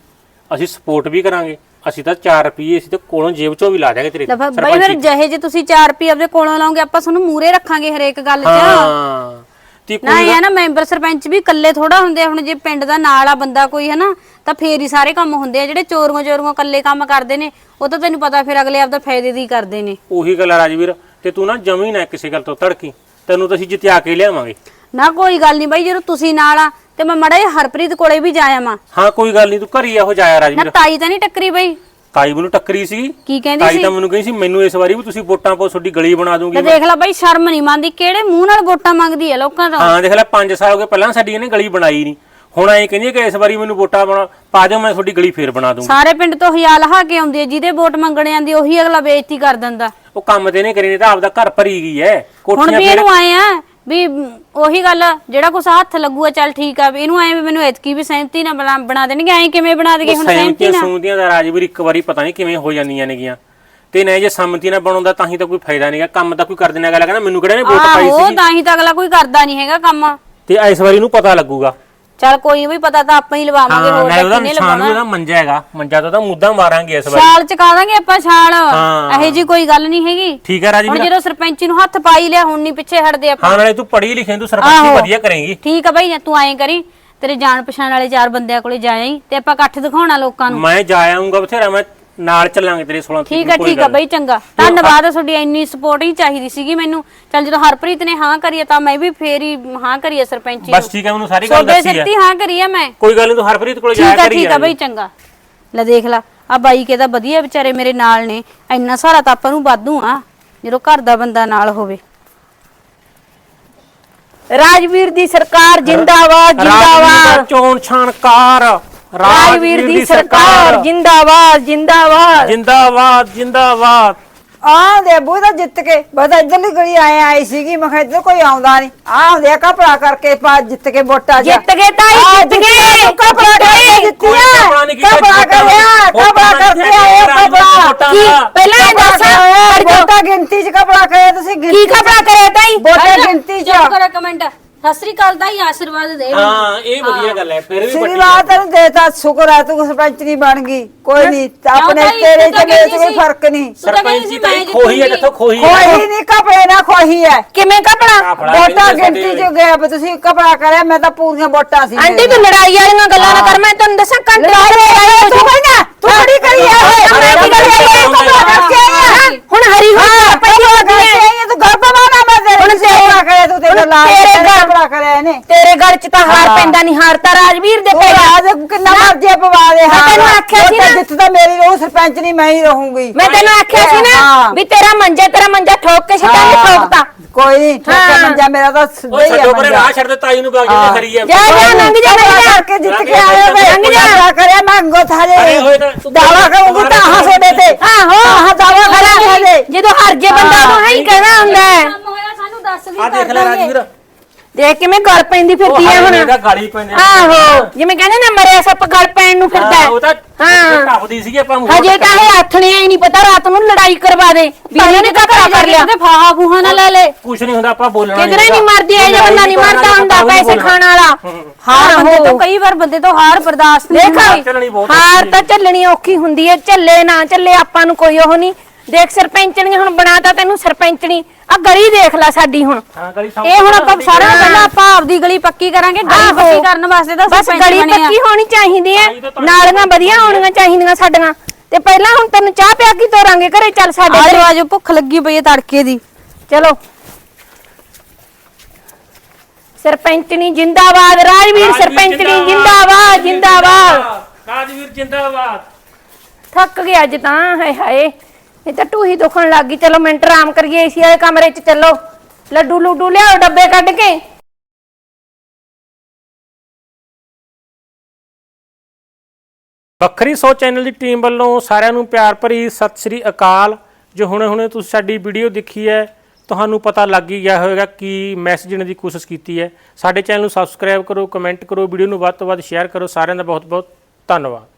ਅਸੀਂ ਸਪੋਰਟ ਵੀ ਕਰਾਂਗੇ। ਅਸੀਂ ਤਾਂ 4 ਰੁਪਏ ਅਸੀਂ ਤਾਂ ਕੋਲੋਂ ਜੇਬ ਚੋਂ ਵੀ ਲਾ ਦਿਆਂਗੇ ਤੇਰੇ ਲੈ ਫਿਰ ਬਾਈ। ਫਿਰ ਜਿਹੇ ਜੇ ਤੁਸੀਂ 4 ਰੁਪਏ ਆਪਦੇ ਕੋਲੋਂ ਲਾਓਗੇ ਆਪਾਂ ਤੁਹਾਨੂੰ ਮੂਰੇ ਰੱਖਾਂਗੇ ਹਰੇਕ ਗੱਲ 'ਚ। ਹਾਂ। ਤੇ ਨਾ ਇਹ ਨਾ ਮੈਂਬਰ ਸਰਪੰਚ ਵੀ ਇਕੱਲੇ ਥੋੜਾ ਹੁੰਦੇ ਆ ਹੁਣ ਜੇ ਪਿੰਡ ਦਾ ਨਾਲ ਆ ਬੰਦਾ ਕੋਈ ਹੈ ਨਾ ਤਾਂ ਫੇਰ ਹੀ ਸਾਰੇ ਕੰਮ ਹੁੰਦੇ ਆ ਜਿਹੜੇ ਚੋਰੀਆਂ ਚੋਰੀਆਂ ਇਕੱਲੇ ਕੰਮ ਕਰਦੇ ਨੇ ਉਹ ਤਾਂ ਤੈਨੂੰ ਪਤਾ ਫਿਰ ਅਗਲੇ ਆਪਦਾ ਫਾਇਦੇ ਦੀ ਕਰਦੇ ਨੇ। ਉਹੀ ਗੱਲ ਆ ਰਾਜਵੀਰ ਤੇ ਤੂੰ ਨਾ ਜਮੀ ਨਾ ਕਿਸੇ ਗੱਲ ਤੋਂ ਧੜਕੀ ਤੈਨੂੰ ਤਾਂ ਅਸੀਂ ਜਿੱਤਿਆ ਕੇ ਲਿਆਵਾਂਗੇ। ਨਾ ਕੋਈ ਗੱਲ ਨਹੀਂ ਬਾਈ ਜਦੋਂ ਤੁਸੀਂ ਨਾਲ ਆ ਤੇ ਮੈਂ ਮੜਾ ਹਰਪ੍ਰੀਤ ਕੋਲੇ ਵੀ ਜਾਇਆ ਮਾਂ ਹਾਂ ਕੋਈ ਗੱਲ ਨਹੀਂ ਤੂੰ ਘਰੀ ਇਹੋ ਜਾਇਆ ਨਾ ਰਾਜਵੀਰ ਤਾਈ ਤਾਂ ਨਹੀਂ ਟੱਕਰੀ ਬਾਈ। ਤਾਈ ਮੈਨੂੰ ਟੱਕਰੀ ਸੀ। ਕੀ ਕਹਿੰਦੀ ਤਾਈ ਸੀ? ਤਾਂ ਮੈਨੂੰ ਕਹੀ ਸੀ ਮੈਨੂੰ ਇਸ ਵਾਰੀ ਵੀ ਤੁਸੀਂ ਵੋਟਾਂ ਪਾਓ ਤੁਹਾਡੀ ਗਲੀ ਬਣਾ ਦੂੰਗੀ ਤੇ ਦੇਖ ਲੈ ਬਾਈ ਸ਼ਰਮ ਨਹੀਂ ਮੰਨਦੀ ਕਿਹੜੇ ਮੂੰਹ ਨਾਲ ਵੋਟਾਂ ਮੰਗਦੀ ਆ ਲੋਕਾਂ ਤੋਂ? ਹਾਂ ਦੇਖ ਲੈ 5 ਸਾਲ ਹੋ ਗਏ ਪਹਿਲਾਂ ਸਾਡੀ ਇਹਨੇ ਗਲੀ ਬਣਾਈ ਨਹੀਂ ਹੁਣ ਐਂ ਕਹਿੰਦੀ ਹੈ ਕਿ ਇਸ ਵਾਰੀ ਮੈਨੂੰ ਵੋਟਾਂ ਬਣਾ ਪਾ ਦਿਓ ਮੈਂ ਤੁਹਾਡੀ ਗਲੀ ਫੇਰ ਬਣਾ ਦੂੰਗੀ। ਸਾਰੇ ਪਿੰਡ ਤੋਂ ਹਿਆ ਲਹਾ ਕੇ ਆਉਂਦੀ ਹੈ ਜਿਹਦੇ ਵੋਟ ਮੰਗਣੇ ਆਂਦੀ ਉਹੀ ਅਗਲਾ ਬੇਇੱਜ਼ਤੀ ਕਰ ਦਿੰਦਾ। ਉਹ ਕੰਮ ਤੇ ਨੇ ਕਰੀ ਨਹੀਂ ਤਾਂ ਆਪਦਾ ਘਰ ਭਰੀ ਗਈ ਐ। ਹੁਣ ਵੀ ਇਹਨੂੰ ਆਏ ਆ ਵੀ ਉਹੀ ਗੱਲ ਆ, ਜਿਹੜਾ ਕੁਛ ਹੱਥ ਲੱਗੂਗਾ ਚੱਲ ਠੀਕ ਆ ਵੀ ਇਹਨੂੰ ਆਏ ਵੀ ਮੈਨੂੰ ਇਤਕੀ ਵੀ ਸਹਿਮਤੀ ਨਾ ਬਣਾ ਬਣਾ ਦੇਣਗੇ ਐਂ ਕਿਵੇਂ ਬਣਾ ਦੇਗੇ ਹੁਣ ਸਹਿਮਤੀ ਸਹਿਮਤੀਆਂ ਨਾ ਸੁਣਦੀਆਂ ਦਾ ਰਾਜਵੀਰ ਇੱਕ ਵਾਰੀ ਪਤਾ ਨਹੀਂ ਕਿਵੇਂ ਹੋ ਜਾਂਦੀਆਂ ਨੇਗੀਆਂ। ਤੇ ਨਾ ਜੇ ਸੰਮਤੀ ਨਾਲ ਬਣਾਉਂਦਾ ਤਾਂ ਹੀ ਤਾਂ ਕੋਈ ਫਾਇਦਾ ਨਹੀਂਗਾ ਕੰਮ ਤਾਂ ਕੋਈ ਕਰ ਦੇਣਾ ਅਗਲਾ ਕਹਿੰਦਾ ਮੈਨੂੰ ਕਿਹੜਾ ਨੇ ਵੋਟ ਪਾਈ ਆਹੋ ਸੀ ਤਾਂ ਹੀ ਤਾਂ ਅਗਲਾ ਕੋਈ ਕਰਦਾ ਨਹੀਂ ਹੈਗਾ ਕੰਮ। ਤੇ ਇਸ ਵਾਰੀ ਨੂੰ ਪਤਾ ਲੱਗੂਗਾ। ਚੱਲ ਕੋਈ ਵੀ ਪਤਾ ਤਾਂ ਆਪਾਂ ਹੀ ਲਵਾਵਾਂਗੇ ਹਾਂ ਹੋਰ ਨਾ ਤਾਂ ਉਹਦਾ ਕਿੰਨੇ ਨਿਸ਼ਾਨ ਵੀ ਲਵਾਉਣਾ ਉਹਦਾ ਮੰਜਾ ਹੈਗਾ। ਮੰਜਾ ਤਾਂ ਉਹਦਾ ਮੁੱਦਾ ਮਾਰਾਂਗੇ ਇਸ ਵਾਰੀ। ਛਾਲ ਚਕਾ ਦਾਂਗੇ ਆਪਾਂ ਛਾਲ। ਹਾਂ। ਇਹੋ ਜੀ ਕੋਈ ਗੱਲ ਨਹੀਂ ਹੈਗੀ। ਠੀਕ ਹੈ ਹੁਣ ਰਾਜਵੀਰ ਜਦੋਂ ਸਰਪੰਚੀ ਨੂੰ ਹੱਥ ਪਾਈ ਲਿਆ ਹੁਣ ਨਹੀਂ ਪਿੱਛੇ ਹਟਦੇ ਆਪਾਂ। ਹਾਂ ਨਾਲੇ ਤੂੰ ਪੜ੍ਹੀ ਲਿਖੀ ਤੂੰ ਸਰਪੰਚੀ ਆਹੋ। ਵਧੀਆ ਕਰੇਂਗੀ। ਠੀਕ ਆ ਬਈ ਤੂੰ ਐਂ ਕਰੀ ਤੇਰੇ ਜਾਣ ਪਛਾਣ ਵਾਲੇ ਚਾਰ ਬੰਦਿਆਂ ਕੋਲੇ ਜਾਈ ਤੇ ਆਪਾਂ ਇਕੱਠ ਦਿਖਾਉਣਾ ਲੋਕਾਂ ਨੂੰ। ਮੈਂ ਜਾ ਆਉਂਗਾ ਬਥੇਰਾ ਮੈਂ ਨਾਲ ਚੱਲਾਂਗੇ ਤੇਰੇ 16 ਤਰੀਕ ਠੀਕ ਆ ਨੂੰ ਕੋਈ ਠੀਕ ਆ ਗੱਲ ਬਈ ਚੰਗਾ। ਧੰਨਵਾਦ ਆ ਤੁਹਾਡੀ ਇੰਨੀ ਸਪੋਰਟ ਹੀ ਚਾਹੀਦੀ ਸੀਗੀ ਮੈਨੂੰ। ਚੱਲ ਜਦੋਂ ਹਰਪ੍ਰੀਤ ਨੇ ਹਾਂ ਕਰੀ ਆ ਤਾਂ ਮੈਂ ਵੀ ਫੇਰ ਹੀ ਹਾਂ ਕਰੀ ਆ ਸਰਪੰਚੀ ਬਸ ਠੀਕ ਹੈ ਮੈਨੂੰ ਸਾਰੀ ਗੱਲ ਸੋਡੇ ਦੱਸੀ ਹੈ ਸਿੱਤੀ ਹਾਂ ਕਰੀ ਆ ਮੈਂ। ਕੋਈ ਗੱਲ ਨਹੀਂ ਤੂੰ ਹਰਪ੍ਰੀਤ ਕੋਲ ਜਾਇਆ ਠੀਕ ਆ ਕਰੀ ਠੀਕ ਆ ਬਈ ਚੰਗਾ। ਲੈ ਦੇਖ ਲਾ ਆ ਬਾਈ ਕੇ ਤਾਂ ਵਧੀਆ ਵਿਚਾਰੇ ਮੇਰੇ ਨਾਲ ਨੇ। ਇੰਨਾ ਸਾਰਾ ਤਾਂ ਆਪਾਂ ਨੂੰ ਵਾਧੂ ਆ ਜਦੋਂ ਘਰ ਦਾ ਬੰਦਾ ਨਾਲ ਹੋਵੇ। ਰਾਜਵੀਰ ਦੀ ਸਰਕਾਰ ਜਿੰਦਾਬਾਦ ਜਿੰਦਾਬਾਦ। ਚੋਣ ਛਾਣਕਾਰ ਰਾਜਵੀਰ ਦੀ ਸਰਕਾਰ ਜਿੰਦਾਬਾਦ ਜਿੰਦਾਬਾਦ। ਜਿੰਦਾਬਾਦ ਜਿੰਦਾਬਾਦ। ਆ ਦੇ ਬੂ ਤਾਂ ਜਿੱਤ ਕੇ ਬਸ ਇੱਧਰਲੀ ਗਲੀ ਆਏ ਆਈ ਸੀਗੀ ਮੈਂ ਕਿਹਾ ਇੱਧਰ ਕੋਈ ਆਉਂਦਾ ਨਹੀਂ। ਆ ਦੇ ਕਪੜਾ ਕਰਕੇ ਪਾ ਜਿੱਤ ਕੇ ਵੋਟਾਂ ਜਿੱਤ ਗਏ ਤਾਈ, ਜਿੱਤ ਗਏ। ਕਪੜਾ ਕਰਕੇ ਕੋਈ ਜਿੱਤੀਆਂ ਕਪੜਾ ਨਹੀਂ ਕੀਤਾ, ਕਪੜਾ ਵੋਟਾਂ ਕਰਿਆ ਵੋਟਾਂ ਕਪੜਾ ਕਰਕੇ ਆਏ ਕਪੜਾ ਵੋਟਾਂ ਕੀ ਦਾ। ਪਹਿਲਾਂ ਇਹ ਦੱਸ ਹਟ ਜਾਓ। ਵੋਟਾਂ ਗਿਣਤੀ ਚ ਕਪੜਾ ਕਰਿਆ ਤੁਸੀਂ ਕੀ ਗਿਣਤੀ ਚ। ਕਪੜਾ ਕਰਿਆ ਤਾਈ ਵੋਟਾਂ ਗਿਣਤੀ ਕਮੈਂਟ ਸਤਿ ਸ੍ਰੀ ਅਕਾਲ ਦਾ ਹੀ ਆਸ਼ੀਰਵਾਦ ਦੇ ਹਾਂ ਇਹ ਵਧੀਆ ਗੱਲ ਹੈ ਫਿਰ ਵੀ ਵੱਡੀ ਸ਼੍ਰੀਵਾਦ ਤੈਨੂੰ ਦੇਤਾ ਸ਼ੁਕਰ ਹੈ ਤੂੰ ਸਰਪੰਚ ਨਹੀਂ ਬਣ ਗਈ ਕੋਈ ਨਹੀਂ ਆਪਣੇ ਭਾਈ, ਤੇਰੇ ਤੂੰ ਤਾਂ ਤੇ ਮੇਰੇ ਚ ਕਹਿੰਦੀ ਕੋਈ ਸੀ। ਫ਼ਰਕ ਨਹੀਂ ਤੂੰ ਤਾਂ ਕਹਿੰਦੀ ਸੀ ਸਰਪੰਚੀ ਤਾਂ ਮੈਂ ਖੋਹੀ ਹੈ ਜਿੱਥੋਂ ਖੋਹੀ ਹੈ ਕੋਈ ਨਹੀਂ ਕਪੜੇ ਨਾ ਖੋਹੀ ਹੈ ਕਿਵੇਂ ਕਪੜਾ ਕਪੜਾ ਵੋਟਾਂ ਗਿਣਤੀ ਚ ਗਿਆ ਵੀ ਤੁਸੀਂ ਕਪੜਾ ਕਰਿਆ ਮੈਂ ਤਾਂ ਪੂਰੀਆਂ ਵੋਟਾਂ ਸੀ ਆਂਟੀ ਤੂੰ ਲੜਾਈ ਵਾਲੀਆਂ ਗੱਲਾਂ ਨਾ ਕਰ ਮੈਂ ਤੈਨੂੰ ਦੱਸਾਂ ਲੜਾਈ ਤੂੰ ਕੋਈ ਨਾ ਤੂੰ ਬੜੀ ਕਰੀ ਆ ਮੈਂ ਕੀ ਆ? ਆ ਹੁਣ ਹਰੀ ਹੋਈ ਪਹਿਲੀ ਕਪੜਾ ਕਰਕੇ ਹੋਈ ਆਈ ਆ ਤੂੰ ਗਰਭ ਮਾਨਾ ਮੈਂ ਤੇਰੇ ਹੁਣ ਹੁਣ ਕਪੜਾ ਕਰਿਆ ਤੂੰ ਤੇਰੇ ਹੁਣ ਤੇਰੇ ਘਰ- ਕਪੜਾ ਕਰਿਆ ਇਹਨੇ। ਤੇਰੇ ਘਰ ਚ ਤਾਂ ਹਾਰ ਹਾਂ। ਪੈਂਦਾ ਨਹੀਂ ਹਾਰ ਤਾਂ ਰਾਜਵੀਰ ਦੇ ਤੂੰ ਪੈ ਰਾਜ ਕਿੰਨਾ ਮਰਜ਼ੀ ਪਵਾ ਦੇ ਮੈਂ ਤੈਨੂੰ ਆਖਿਆ ਸੀ ਨਾ। ਜਿੱਤ ਤਾਂ ਮੇਰੀ ਰਹੂ ਸਰਪੰਚ ਨਹੀਂ ਮੈਂ ਹੀ ਰਹੂੰਗੀ। ਮੈਂ ਤੈਨੂੰ ਆਖਿਆ ਸੀ ਨਾ ਹਾਂ। ਵੀ ਤੇਰਾ ਮੰਜਾ ਤੇਰਾ ਮੰਜਾ ਠੋਕ ਕੇ ਛੱਡਾਂਗੇ ਹਾਂ। ਠੋਕਤਾ। ਕੋਈ ਨਹੀਂ ਠੋਕੇ ਹਾਂ। ਮੰਜਾ ਮੇਰਾ ਤਾਂ ਸਿੱਧਾ ਉਹ ਹੀ ਛੱਡੋ ਆ ਪਰੇ ਰਾਹ ਛੱਡ ਦੇ ਤਾਈ ਨੂੰ ਬਾਗ ਹਾਂ। ਜਿੱਥੇ ਖਰੀ ਹੈ ਜਾ ਜਾ ਲੰਘ ਜਾ ਲੰਘ ਜਾ। ਕਰਕੇ ਜਿੱਤ ਕੇ ਆਏ ਵੇ ਲੰਘ ਜਾ। ਕਰਿਆ ਮੰਗੋ ਥਾਲੇ ਅਰੇ ਹੋਏ ਤਾਂ ਤੂੰ ਦਾਵਾ ਕਰੂੰਗੀ ਤਾਂ ਹਾਂ ਤੁਹਾਡੇ ਤੇ। ਆਹੋ। ਹਾਂ ਦਾਵਾ ਕਰਾਂਗੇ ਜਦੋਂ ਹਰ ਜੇ ਬੰਦਾ ਉਹ ਹੀ ਕਹਿਣਾ ਹੁੰਦਾ ਹੈ। ਦੱਸ ਵੀ ਆ ਦੇਖ ਲੈ ਰਾਜਵੀਰ। ਦੇਖ ਕਿਵੇਂ ਗਲ ਪੈਂਦੀ ਉਹ ਫਿਰਦੀ ਹੈ ਹਾਏ ਹੁਣ। ਮੇਰਾ ਗਾਲੀ ਪੈਂਦੇ ਆਹੋ ਜਿਵੇਂ ਕਹਿੰਦੇ ਨਾ ਮਰਿਆ ਸੱਪ ਗਲ ਪੈਣ ਨੂੰ ਫਿਰਦਾ ਹਾਂ, ਹੈ। ਉਹ ਤਾਂ ਹਾਂ। ਟੱਪਦੀ ਸੀਗੀ ਆਪਾਂ ਮੂੰਹ ਹਜੇ ਤਾਂ ਇਹ ਆਥਣੇ ਹੀ ਨਹੀਂ ਪਤਾ ਰਾਤ ਨੂੰ ਲੜਾਈ ਕਰਵਾ ਦੇ। ਵੀ ਇਹਨਾਂ ਨੇ ਕਪੜਾ ਕਰ ਲਿਆ। ਤੇ ਫਾਹਾ ਫੂਹਾ ਨਾ ਲੈ ਲੈ। ਕੁਛ ਨਹੀਂ ਹੁੰਦਾ ਆਪਾਂ ਬੋਲਣਾ ਕਿਧਰੇ ਨਹੀਂ ਮਰਦੀ ਇਹ ਜਿਹਾ ਬੰਦਾ ਨਹੀਂ ਮਰਦਾ ਹੁੰਦਾ ਪੈਸੇ ਖਾਣ ਵਾਲਾ। ਹਾਰ ਬੰਦੇ। ਤੋਂ ਕਈ ਵਾਰ ਬੰਦੇ ਤੋਂ ਹਾਰ ਬਰਦਾਸ਼ਤ ਨਹੀਂ ਦੇਖ ਹੁੰਦੀ। ਚੱਲਣੀ ਬਹੁਤ ਹਾਰ ਔਖੀ ਤਾਂ ਚੱਲਣੀ ਔਖੀ ਹੁੰਦੀ ਹੈ ਚੱਲੇ ਨਾ ਚੱਲੇ ਆਪਾਂ ਨੂੰ ਕੋਈ ਉਹ ਨਹੀਂ। ਦੇਖ ਸਰਪੰਚਣੀ ਹੁਣ ਬਣਾਤਾ ਤੈਨੂੰ ਸਰਪੰਚਣੀ। ਆ ਗਲੀ ਦੇਖ ਲੈ ਸਾਡੀ ਹੁਣ। ਹਾਂ ਗਲੀ ਇਹ ਹੁਣ ਆਪਾਂ ਸਾਰਿਆਂ ਨਾਲੋਂ ਪਹਿਲਾਂ ਆਪਾਂ ਆਪਦੀ ਗਲੀ ਪੱਕੀ ਕਰਾਂਗੇ ਗਲੀ ਆਹੋ। ਪੱਕੀ ਕਰਨ ਵਾਸਤੇ ਤਾਂ ਬਸ ਸਰਪੰਚ ਗਲੀ ਬਣੇ ਆ ਪੱਕੀ ਹੋਣੀ ਚਾਹੀਦੀ ਤਾਂ ਤੁਹਾਡੀ ਨਾਲੀਆਂ ਵਧੀਆ ਹੋਣੀਆਂ ਚਾਹੀਦੀਆਂ ਸਾਡੀਆਂ। ਤੇ ਪਹਿਲਾਂ ਹੁਣ ਤੈਨੂੰ ਚਾਹ ਪਿਆ ਕੀ ਤੋਰਾਂਗੇ ਘਰੇ ਚੱਲ ਸਾਡੇ ਆਜੋ ਘਰੇ। ਆਜੋ ਭੁੱਖ ਲੱਗੀ ਪਈ ਹੈ ਤੜਕੇ ਦੀ। ਚਲੋ। ਸਰਪੰਚਣੀ ਜਿੰਦਾਬਾਦ ਰਾਜਵੀਰ ਸਰਪੰਚਣੀ ਜਿੰਦਾਬਾਦ। ਜਿੰਦਾਬਾਦ। ਰਾਜਵੀਰ ਜਿੰਦਾਬਾਦ। ਥੱਕ ਗਿਆ ਅੱਜ ਤਾਂ ਹਾਏ ਹਾਏ। ਇਹ ਤਾਂ ਟੂਹੀ ਦੁਖਣ ਲੱਗ ਗਈ। ਚਲੋ ਮਿੰਟ ਆਰਾਮ ਕਰੀਏ, ਏਸੀ ਵਾਲੇ ਕਮਰੇ 'ਚ ਚੱਲੋ। ਲੱਡੂ ਲੁੱਡੂ ਲਿਆਓ ਡੱਬੇ ਕੱਢ ਕੇ। ਵੱਖਰੀ ਸੋ ਚੈਨਲ ਦੀ ਟੀਮ ਵੱਲੋਂ ਸਾਰਿਆਂ ਨੂੰ ਪਿਆਰ ਭਰੀ ਸਤਿ ਸ੍ਰੀ ਅਕਾਲ। ਜੋ ਹੁਣੇ-ਹੁਣੇ ਤੁਸੀਂ ਸਾਡੀ ਵੀਡੀਓ ਦੇਖੀ ਹੈ, ਤੁਹਾਨੂੰ ਪਤਾ ਲੱਗ ਹੀ ਗਿਆ ਹੋਵੇਗਾ ਕਿ ਮੈਸੇਜ ਦੇਣ ਦੀ ਕੋਸ਼ਿਸ਼ ਕੀਤੀ ਹੈ। ਸਾਡੇ ਚੈਨਲ ਨੂੰ ਸਬਸਕ੍ਰਾਈਬ ਕਰੋ ਕਮੈਂਟ ਕਰੋ, ਵੀਡੀਓ ਨੂੰ ਵੱਧ ਤੋਂ ਵੱਧ ਸ਼ੇਅਰ ਕਰੋ। ਸਾਰਿਆਂ ਦਾ ਬਹੁਤ-ਬਹੁਤ ਧੰਨਵਾਦ।